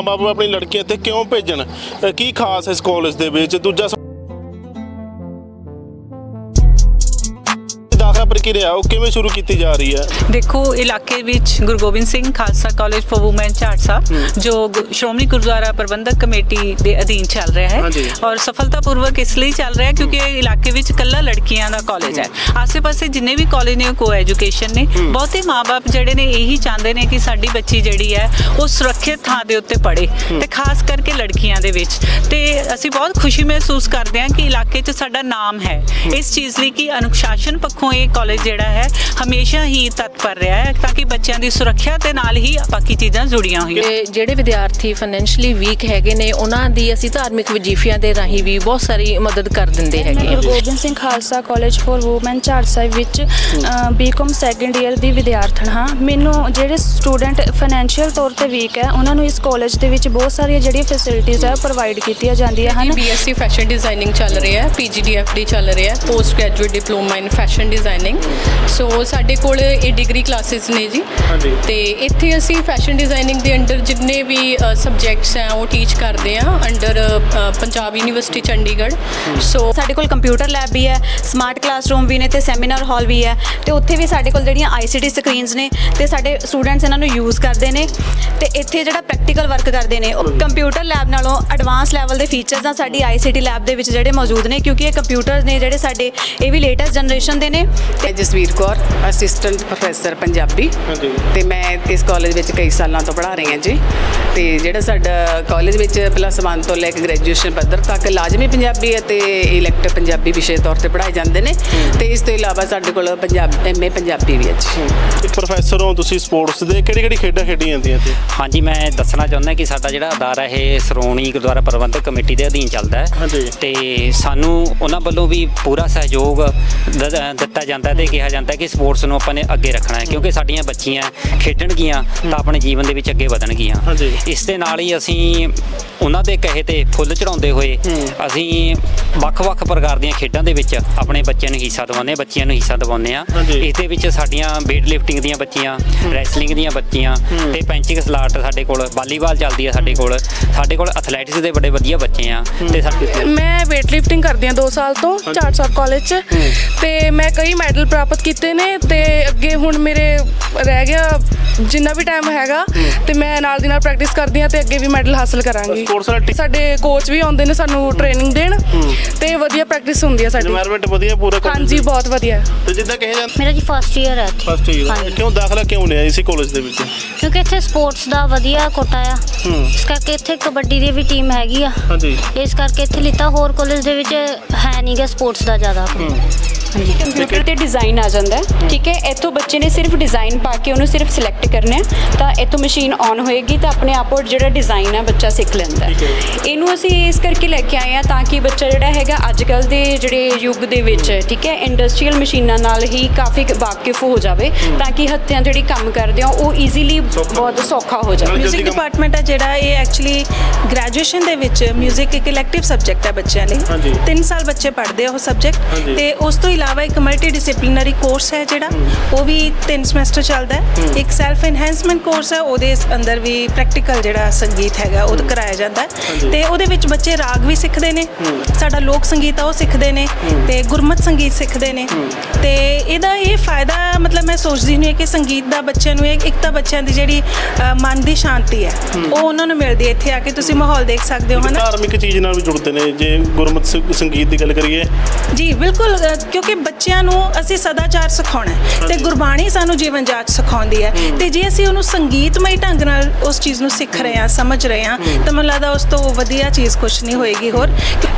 ਮਾਪੇ ਆਪਣੀ ਲੜਕੀ ਇੱਥੇ ਕਿਉਂ ਭੇਜਣ? ਅ, ਕੀ ਖਾਸ ਇਸ ਕਾਲਜ ਦੇ ਵਿੱਚ? ਦੂਜਾ ਪ੍ਰਕਿਰਿਆ ਉਹ ਕਿਵੇਂ ਸ਼ੁਰੂ ਕੀਤੀ ਜਾ ਰਹੀ ਹੈ? ਦੇਖੋ ਇਲਾਕੇ ਵਿੱਚ Guru Gobind Singh Khalsa college for women ਝਾੜਸਾ ਜੋ ਸ਼੍ਰੋਮਣੀ ਗੁਰਦੁਆਰਾ ਪ੍ਰਬੰਧਕ ਕਮੇਟੀ ਦੇ ਅਧੀਨ ਚੱਲ ਰਿਹਾ ਹੈ। ਔਰ ਸਫਲਤਾਪੂਰਵਕ ਇਸ ਲਈ ਚੱਲ ਰਿਹਾ ਹੈ ਕਿਉਂਕਿ ਇਹ ਇਲਾਕੇ ਵਿੱਚ ਕੱਲਾ ਲੜਕੀਆਂ ਦਾ ਕਾਲਜ ਹੈ। ਆਸ-ਪਾਸੇ ਜਿੰਨੇ ਵੀ ਕਾਲਜ ਨੇ ਕੋ ਐਜੂਕੇਸ਼ਨ ਨੇ। ਬਹੁਤੇ ਮਾਪੇ ਜਿਹੜੇ ਨੇ ਇਹੀ ਚਾਹੁੰਦੇ ਨੇ ਕਿ ਸਾਡੀ ਬੱਚੀ ਜਿਹੜੀ ਹੈ ਉਹ ਸੁਰੱਖਿਅਤ ਥਾਂ ਦੇ ਉੱਤੇ ਪੜ੍ਹੇ ਤੇ ਖਾਸ ਕਰਕੇ ਲੜਕੀਆਂ ਦੇ ਵਿੱਚ। ਤੇ ਅਸੀਂ ਬਹੁਤ ਖੁਸ਼ੀ ਮਹਿਸੂਸ ਕਰਦੇ ਹਾਂ ਕਿ ਇਲਾਕੇ 'ਚ ਸਾਡਾ ਨਾਮ ਹੈ। ਇਸ ਚੀਜ਼ ਲਈ ਕਿ ਅਨੁਸ਼ਾਸਨ ਪੱਖੋਂ ਇਹ ਕਾਲਜ ਜਿਹੜਾ ਹੈ ਹਮੇਸ਼ਾ ਹੀ ਤਤਪਰ ਰਿਹਾ ਹੈ ਤਾਂ ਕਿ ਬੱਚਿਆਂ ਦੀ ਸੁਰੱਖਿਆ ਦੇ ਨਾਲ ਹੀ ਬਾਕੀ ਚੀਜ਼ਾਂ ਜੁੜੀਆਂ ਹੋਈਆਂ। ਤੇ ਜਿਹੜੇ ਵਿਦਿਆਰਥੀ ਫਾਈਨੈਂਸ਼ਲੀ ਵੀਕ ਹੈਗੇ ਨੇ ਉਹਨਾਂ ਦੀ ਅਸੀਂ ਧਾਰਮਿਕ ਵਜੀਫਿਆਂ ਦੇ ਰਾਹੀਂ ਵੀ ਬਹੁਤ ਸਾਰੀ ਮਦਦ ਕਰ ਦਿੰਦੇ ਹੈਗੇ। Guru Gobind Singh Khalsa college for women Jhar Sahib ਵਿੱਚ ਬੀਕਾਮ ਸੈਕੰਡ ਈਅਰ ਦੀ ਵਿਦਿਆਰਥਣ ਹਾਂ। ਮੈਨੂੰ ਜਿਹੜੇ ਸਟੂਡੈਂਟ ਫਾਈਨੈਂਸ਼ੀਅਲ ਤੌਰ ਤੇ ਵੀਕ ਹੈ ਉਹਨਾਂ ਨੂੰ ਇਸ ਕਾਲਜ ਦੇ ਵਿੱਚ ਬਹੁਤ ਸਾਰੀਆਂ ਜਿਹੜੀਆਂ ਫੈਸਿਲਿਟੀਆਂ ਹੈ ਪ੍ਰੋਵਾਈਡ ਕੀਤੀਆਂ ਜਾਂਦੀਆਂ ਹਨ। ਬੀਐਸਸੀ ਫੈਸ਼ਨ ਡਿਜ਼ਾਈਨਿੰਗ ਚੱਲ ਰਿਹਾ ਹੈ ਪੀਜੀਡੀਐਫਡੀ ਚੱਲ ਰਿਹਾ ਹੈ post graduate diploma in fashion designing so ਸਾਡੇ ਕੋਲ ਇਹ ਡਿਗਰੀ ਕਲਾਸਿਸ ਨੇ ਜੀ। ਹਾਂਜੀ। ਤੇ ਇੱਥੇ ਅਸੀਂ ਫੈਸ਼ਨ ਡਿਜ਼ਾਈਨਿੰਗ ਦੇ ਅੰਡਰ ਜਿੰਨੇ ਵੀ ਸਬਜੈਕਟਸ ਹੈ ਉਹ ਟੀਚ ਕਰਦੇ ਆ under Punjab university Chandigarh. So ਸਾਡੇ ਕੋਲ ਕੰਪਿਊਟਰ ਲੈਬ ਵੀ ਹੈ ਸਮਾਰਟ ਕਲਾਸਰੂਮ ਵੀ ਨੇ ਤੇ ਸੈਮੀਨਾਰ ਹਾਲ ਵੀ ਹੈ। ਤੇ ਉੱਥੇ ਵੀ ਸਾਡੇ ਕੋਲ ਜਿਹੜੀਆਂ ਆਈਸੀਟੀ ਸਕਰੀਨਸ ਨੇ ਤੇ ਸਾਡੇ ਸਟੂਡੈਂਟਸ ਇਹਨਾਂ ਨੂੰ ਯੂਜ਼ ਕਰਦੇ ਨੇ। ਤੇ ਇੱਥੇ ਜਿਹੜਾ ਪ੍ਰੈਕਟੀਕਲ ਵਰਕ ਕਰਦੇ ਨੇ ਉਹ ਕੰਪਿਊਟਰ ਲੈਬ ਨਾਲੋਂ ਐਡਵਾਂਸ ਲੈਵਲ ਦੇ ਫੀਚਰਸ ਆ ਸਾਡੀ ਆਈਸੀਟੀ ਲੈਬ ਦੇ ਵਿੱਚ ਜਿਹੜੇ ਮੌਜੂਦ ਨੇ ਕਿਉਂਕਿ ਇਹ ਕੰਪਿਊਟਰ ਨੇ ਜਿਹੜੇ ਸਾਡੇ ਇਹ ਵੀ ਲੇਟੈਸਟ ਜਨਰੇਸ਼ਨ ਦੇ ਨੇ। ਤੇ ਮੈਂ ਜਸਵੀਰ ਕੌਰ ਅਸਿਸਟੈਂਟ ਪ੍ਰੋਫੈਸਰ ਪੰਜਾਬੀ। ਹਾਂਜੀ। ਤੇ ਮੈਂ ਇਸ ਕਾਲਜ ਵਿੱਚ ਕਈ ਸਾਲਾਂ ਤੋਂ ਪੜ੍ਹਾ ਰਹੀ ਹਾਂ ਜੀ। ਤੇ ਜਿਹੜਾ ਸਾਡਾ ਕਾਲਜ ਵਿੱਚ ਪਲੱਸ 1 ਤੋਂ ਲੈ ਕੇ ਗ੍ਰੈਜੂਏਸ਼ਨ ਪੱਧਰ ਤੱਕ ਲਾਜ਼ਮੀ ਪੰਜਾਬੀ ਅਤੇ ਇਲੈਕਟਿਵ ਪੰਜਾਬੀ ਵਿਸ਼ੇ ਤੌਰ ਤੇ ਪੜ੍ਹਾਏ ਜਾਂਦੇ ਨੇ। ਤੇ ਇਸ ਤੋਂ ਇਲਾਵਾ ਸਾਡੇ ਕੋਲ ਪੰਜਾਬ ਐਮਏ ਪੰਜਾਬੀ ਵੀ ਹੈ ਜੀ। ਇੱਕ ਪ੍ਰੋਫੈਸਰ ਹੋ ਤੁਸੀਂ ਸਪੋਰਟਸ ਦੇ ਕਿਹੜੀ ਕਿਹੜੀ ਖੇਡਾਂ ਖੇਡੀਆਂ ਜਾਂਦੀਆਂ ਇੱਥੇ? ਹਾਂਜੀ ਮੈਂ ਦੱਸਣਾ ਚਾਹੁੰਦਾ ਕਿ ਸਾਡਾ ਜਿਹੜਾ ਅਦਾਰਾ ਇਹ ਸ਼੍ਰੋਮਣੀ ਗੁਰਦੁਆਰਾ ਪ੍ਰਬੰਧਕ ਕਮੇਟੀ ਦੇ ਅਧੀਨ ਚੱਲਦਾ ਹੈ। ਤੇ ਸਾਨੂੰ ਉਹਨਾਂ ਵੱਲੋਂ ਵੀ ਪੂਰਾ ਸਹਿਯੋਗ ਦਿੱਤਾ ਜਾਂਦਾ ਤੇ ਕਿਹਾ ਜਾਂਦਾ ਕਿ ਸਪੋਰਟਸ ਨੂੰ ਆਪਾਂ ਨੇ ਅੱਗੇ ਰੱਖਣਾ ਹੈ ਕਿਉਂਕਿ ਸਾਡੀਆਂ ਬੱਚੀਆਂ ਖੇਡਣਗੀਆਂ ਤਾਂ ਆਪਣੇ ਜੀਵਨ ਦੇ ਵਿੱਚ ਅੱਗੇ ਵਧਣਗੀਆਂ। ਇਸ ਦੇ ਨਾਲ ਹੀ ਅਸੀਂ ਉਹਨਾਂ ਦੇ ਕਹੇ ਤੇ ਫੁੱਲ ਚੜਾਉਂਦੇ ਹੋਏ ਅਸੀਂ ਵੱਖ-ਵੱਖ ਪ੍ਰਕਾਰ ਦੀਆਂ ਖੇਡਾਂ ਦੇ ਵਿੱਚ ਆਪਣੇ ਬੱਚਿਆਂ ਨੂੰ ਹਿੱਸਾ ਦਿਵਾਉਂਦੇ ਹਾਂ ਬੱਚਿਆਂ ਨੂੰ ਹਿੱਸਾ ਦਿਵਾਉਂਦੇ ਆ। ਇਸ ਦੇ ਵਿੱਚ ਸਾਡੀਆਂ weight lifting ਦੀਆਂ ਬੱਚੀਆਂ ਰੈਸਲਿੰਗ ਦੀਆਂ ਬੱਚੀਆਂ ਤੇ ਪੈਂਚਿੰਗ ਸਲਾਟ ਸਾਡੇ ਕੋਲ ਵਾਲੀਬਾਲ ਚੱਲਦੀ ਆ ਸਾਡੇ ਕੋਲ। ਸਾਡੇ ਕੋਲ ਐਥਲੈਟਿਕਸ ਦੇ ਬੜੇ ਵਧੀਆ ਬੱਚੇ ਆ ਤੇ ਸਾਡੇ ਮੈਂ weight lifting ਕਰਦੀ ਹਾਂ 2 ਸਾਲ ਤੋਂ ਝਾੜ ਸਾਹਿਬ ਕਾਲਜ 'ਚ ਤੇ ਮੈਂ ਕਈ ਮੈਡਲ ਪ੍ਰਾਪਤ ਕੀਤੇ ਨੇ ਤੇ ਅੱਗੇ ਹੁਣ ਮੇਰੇ ਰਹਿ ਗਿਆ ਜਿੰਨਾ ਵੀ ਟਾਈਮ ਹੈਗਾ ਤੇ ਮੈਂ ਨਾਲ ਦੀ ਨਾਲ ਪ੍ਰੈਕਟਿਸ ਕਰਦੀ ਆ ਤੇ ਅੱਗੇ ਵੀ ਮੈਡਲ ਹਾਸਲ ਕਰਾਂਗੀ। ਸਾਡੇ ਕੋਚ ਵੀ ਆਉਂਦੇ ਨੇ ਸਾਨੂੰ ਟ੍ਰੇਨਿੰਗ ਦੇਣ ਤੇ ਵਧੀਆ ਪ੍ਰੈਕਟਿਸ ਹੁੰਦੀ ਆ ਸਾਡੀ। এনवायरमेंट ਵਧੀਆ ਪੂਰਾ ਹਾਂਜੀ ਬਹੁਤ ਵਧੀਆ। ਤੇ ਜਿੱਦਾਂ ਕਹੇ ਜਾਂਦਾ ਮੇਰਾ ਜੀ ਫਸਟ ਈਅਰ ਹੈ। ਇੱਥੇ ਫਸਟ ਈਅਰ ਕਿਉਂ ਦਾਖਲਾ ਕਿਉਂ ਲਿਆ ਇਸੇ ਕਾਲਜ ਦੇ ਵਿੱਚ? ਕਿਉਂਕਿ ਇੱਥੇ ਸਪੋਰਟਸ ਦਾ ਵਧੀਆ ਕੋਟਾ ਆ। ਇਸ ਕਰਕੇ ਇੱਥੇ ਕਬੱਡੀ ਦੀ ਵੀ ਟੀਮ ਹੈਗੀ ਆ। ਹਾਂਜੀ। ਇਸ ਕਰਕੇ ਇੱਥੇ ਲਿੱਤਾ ਹੋਰ ਕਾਲਜ ਦੇ ਵਿੱਚ ਹੈ ਨਹੀਂਗਾ ਸਪੋਰਟਸ ਦਾ ਜ਼ਿਆਦਾ। ਹਾਂਜੀ। ਕੰਪਿਊਟਰ ਤੇ ਡਿਜ਼ਾਈਨ ਆ ਜਾਂਦਾ ਹੈ। ਠੀਕ ਹੈ ਇੱਥੋਂ ਬੱਚੇ ਨੇ ਸਿਰਫ ਡਿਜ਼ਾਈਨ ਪਾ ਕੇ ਉਹਨੂੰ ਸਿਰਫ ਸਿਲੈਕਟ ਕਰਨਾ ਹੈ। ਤਾਂ ਇੱਥੋਂ ਮਸ਼ੀਨ ਆਨ ਹੋਏਗੀ ਤਾਂ ਆਪਣੇ ਆਪ ਉਹ ਜਿਹੜਾ ਡਿਜ਼ਾਈਨ ਹੈ ਬੱਚਾ ਸਿੱਖ ਲੈਂਦਾ ਹੈ। ਇਹਨੂੰ ਅਸੀਂ ਇਸ ਕਰਕੇ ਲੈ ਕੇ ਆਏ ਆ ਤਾਂ ਕਿ ਬੱਚਾ ਜਿਹੜਾ ਹੈਗਾ ਅੱਜ ਕੱਲ ਦੇ ਜਿਹੜੇ ਯੁੱਗ ਦੇ ਵਿੱਚ ਠੀਕ ਹੈ ਇੰਡਸਟਰੀਅਲ ਮਸ਼ੀਨਾਂ ਨਾਲ ਹੀ ਕਾਫੀ ਵਾਕਿਫ ਹੋ ਜਾਵੇ ਤਾਂ ਕਿ ਹੱਥਾਂ ਜਿਹੜੀ ਕੰਮ ਕਰਦੇ ਆ ਉਹ ਈਜ਼ੀਲੀ ਬਹੁਤ ਸੌਖਾ ਹੋ ਜਾਵੇ। ਮਿਊਜ਼ਿਕ ਡਿਪਾਰਟਮੈਂਟ ਹੈ ਜਿਹੜਾ ਇਹ ਐਕਚੁਅਲੀ ਗ੍ਰੈਜੂਏਸ਼ਨ ਦੇ ਵਿੱਚ ਮਿਊਜ਼ਿਕ ਇੱਕ ਇਲੈਕਟਿਵ ਸਬਜੈਕਟ ਹੈ ਬੱਚਿਆਂ। ਲਈ। 3 ਸਾਲ ਬੱਚੇ ਪੜ੍ਹਦੇ ਆ ਉਹ ਸਬਜੈਕਟ। ਤੇ ਉਸ ਤੋਂ ਇਲਾਵਾ ਇੱਕ ਮਲਟੀ ਡਿਸਪਲਿਨਰੀ ਕੋਰਸ ਹੈ ਜਿਹੜਾ ਉਹ ਵੀ 3 ਸਮੈਸਟਰ ਚੱਲਦਾ ਹੈ। ਇੱਕ ਸੈਲਫ ਐਨਹੈਂਸਮੈਂਟ ਕੋਰਸ ਹੈ ਉਹਦੇ ਅੰਦਰ ਵੀ ਪ੍ਰੈਕਟੀਕਲ ਜਿਹੜਾ ਸੰਗੀਤ ਹੈਗਾ ਉਹ ਕਰਾਇਆ ਜਾਂਦਾ ਹੈ। ਤੇ ਉਹਦੇ ਵਿੱਚ ਬੱਚੇ ਰਾਗ ਵੀ ਸਿੱਖਦੇ ਨੇ ਸਾਡਾ ਲੋਕ ਸੰਗੀਤ ਆ ਉਹ ਸਿੱਖਦੇ ਨੇ ਤੇ ਗੁਰਮਤ ਸੰਗੀਤ ਸਿੱਖਦੇ ਨੇ। ਤੇ ਇਹਦਾ ਇਹ ਫਾਇਦਾ ਮਤਲਬ ਮੈਂ ਸੋਚਦੀ ਨਹੀਂ ਕਿ ਸੰਗੀਤ ਦਾ ਬੱਚਿਆਂ ਨੂੰ ਇੱਕ ਤਾਂ ਬੱਚਿਆਂ ਦੀ ਜਿਹੜੀ ਮਨ ਦੀ ਸ਼ਾਂਤੀ ਹੈ ਉਹ ਉਹਨਾਂ ਨੂੰ ਮਿਲਦੀ ਹੈ ਇੱਥੇ ਆ ਕੇ ਤੁਸੀਂ ਮਾਹੌਲ ਦੇਖ ਸਕਦੇ ਹੋ ਹਨਾ? ਧਾਰਮਿਕ ਚੀਜ਼ ਨਾਲ ਵੀ ਜੁੜਦੇ ਨੇ ਜੇ ਗੁਰਮਤ ਸੰਗੀਤ ਦੀ ਗੱਲ ਕਰੀਏ। ਜੀ ਬਿਲਕੁਲ ਕਿਉਂਕਿ ਬੱਚਿਆਂ ਨੂੰ ਅਸੀਂ ਸਦਾਚਾਰ ਸਿਖਾਉਣਾ ਹੈ। ਤੇ ਗੁਰਬਾਣੀ ਸਾਨੂੰ ਜੀਵਨ ਜਾਚ ਸਿਖਾਉਂਦੀ ਹੈ। ਤੇ ਜੇ ਅਸੀਂ ਉਹਨੂੰ ਸੰਗੀਤਮਈ ਢੰਗ ਨਾਲ ਉਸ ਚੀਜ਼ ਨੂੰ ਸਿੱਖ ਰਹੇ ਹਾਂ ਸਮਝ ਰਹੇ ਹਾਂ ਤਾਂ ਮੈਨੂੰ ਲੱਗਦਾ ਉਸ ਤੋਂ ਵਧੀਆ ਚੀਜ਼ ਕੁਝ ਨਹੀਂ ਹੋਏਗੀ ਹੋਰ।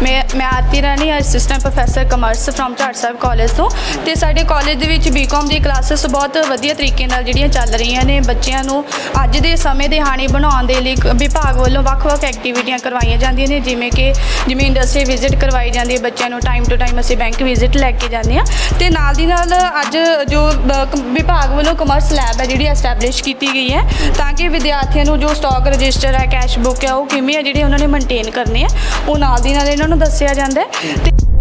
ਮੈਂ ਮੈਂ Aarti Rani assistant professor commerce from Jhar Sahib college ਤੋਂ। ਤੇ ਸਾਡੇ ਕਾਲਜ ਦੇ ਵਿੱਚ ਬੀਕਾਮ ਦੀ ਕਲਾਸਿਸ ਬਹੁਤ ਵਧੀਆ ਤਰੀਕੇ ਨਾਲ ਜਿਹੜੀਆਂ ਚੱਲ ਰਹੀਆਂ ਨੇ। ਬੱਚਿਆਂ ਨੂੰ ਅੱਜ ਦੇ ਸਮੇਂ ਦੇ ਹਾਣੀ ਬਣਾਉਣ ਦੇ ਲਈ ਵਿਭਾਗ ਵੱਲੋਂ ਵੱਖ-ਵੱਖ ਐਕਟੀਵਿਟੀਆਂ ਕਰਵਾਈਆਂ ਜਾਂਦੀਆਂ ਨੇ। ਜਿਵੇਂ ਕਿ ਜਿਵੇਂ ਇੰਡਸਟਰੀ ਵਿਜ਼ਿਟ ਕਰਵਾਈ ਜਾਂਦੀ ਹੈ। ਬੱਚਿਆਂ ਨੂੰ ਟਾਈਮ ਟੂ ਟਾਈਮ ਅਸੀਂ ਬੈਂਕ ਵਿਜ਼ਿਟ ਲੈ ਕੇ ਜਾਂਦੇ ਆ ਤੇ ਨਾਲ ਦੀ ਨਾਲ ਅੱਜ ਜੋ ਵਿਭਾਗ ਵੱਲੋਂ ਕਮਰਸ ਲੈਬ ਹੈ ਜਿਹੜੀ ਐਸਟੈਬਲਿਸ਼ ਕੀਤੀ ਗਈ ਹੈ, ਤਾਂ ਕਿ ਵਿਦਿਆਰਥੀਆਂ ਨੂੰ ਜੋ ਸਟਾਕ ਰਜਿਸਟਰ ਹੈ ਕੈਸ਼ ਬੁੱਕ ਹੈ, ਉਹ ਕਿਵੇਂ ਹੈ, ਜਿਹੜੇ ਉਹਨਾਂ ਨੇ ਮੇਨਟੇਨ ਕਰਨੇ ਆ ਉਹ ਨਾਲ ਦੀ ਨਾਲ ਇਹਨਾਂ ਨੂੰ ਦੱਸਿਆ ਜਾਂਦਾ ਹੈ।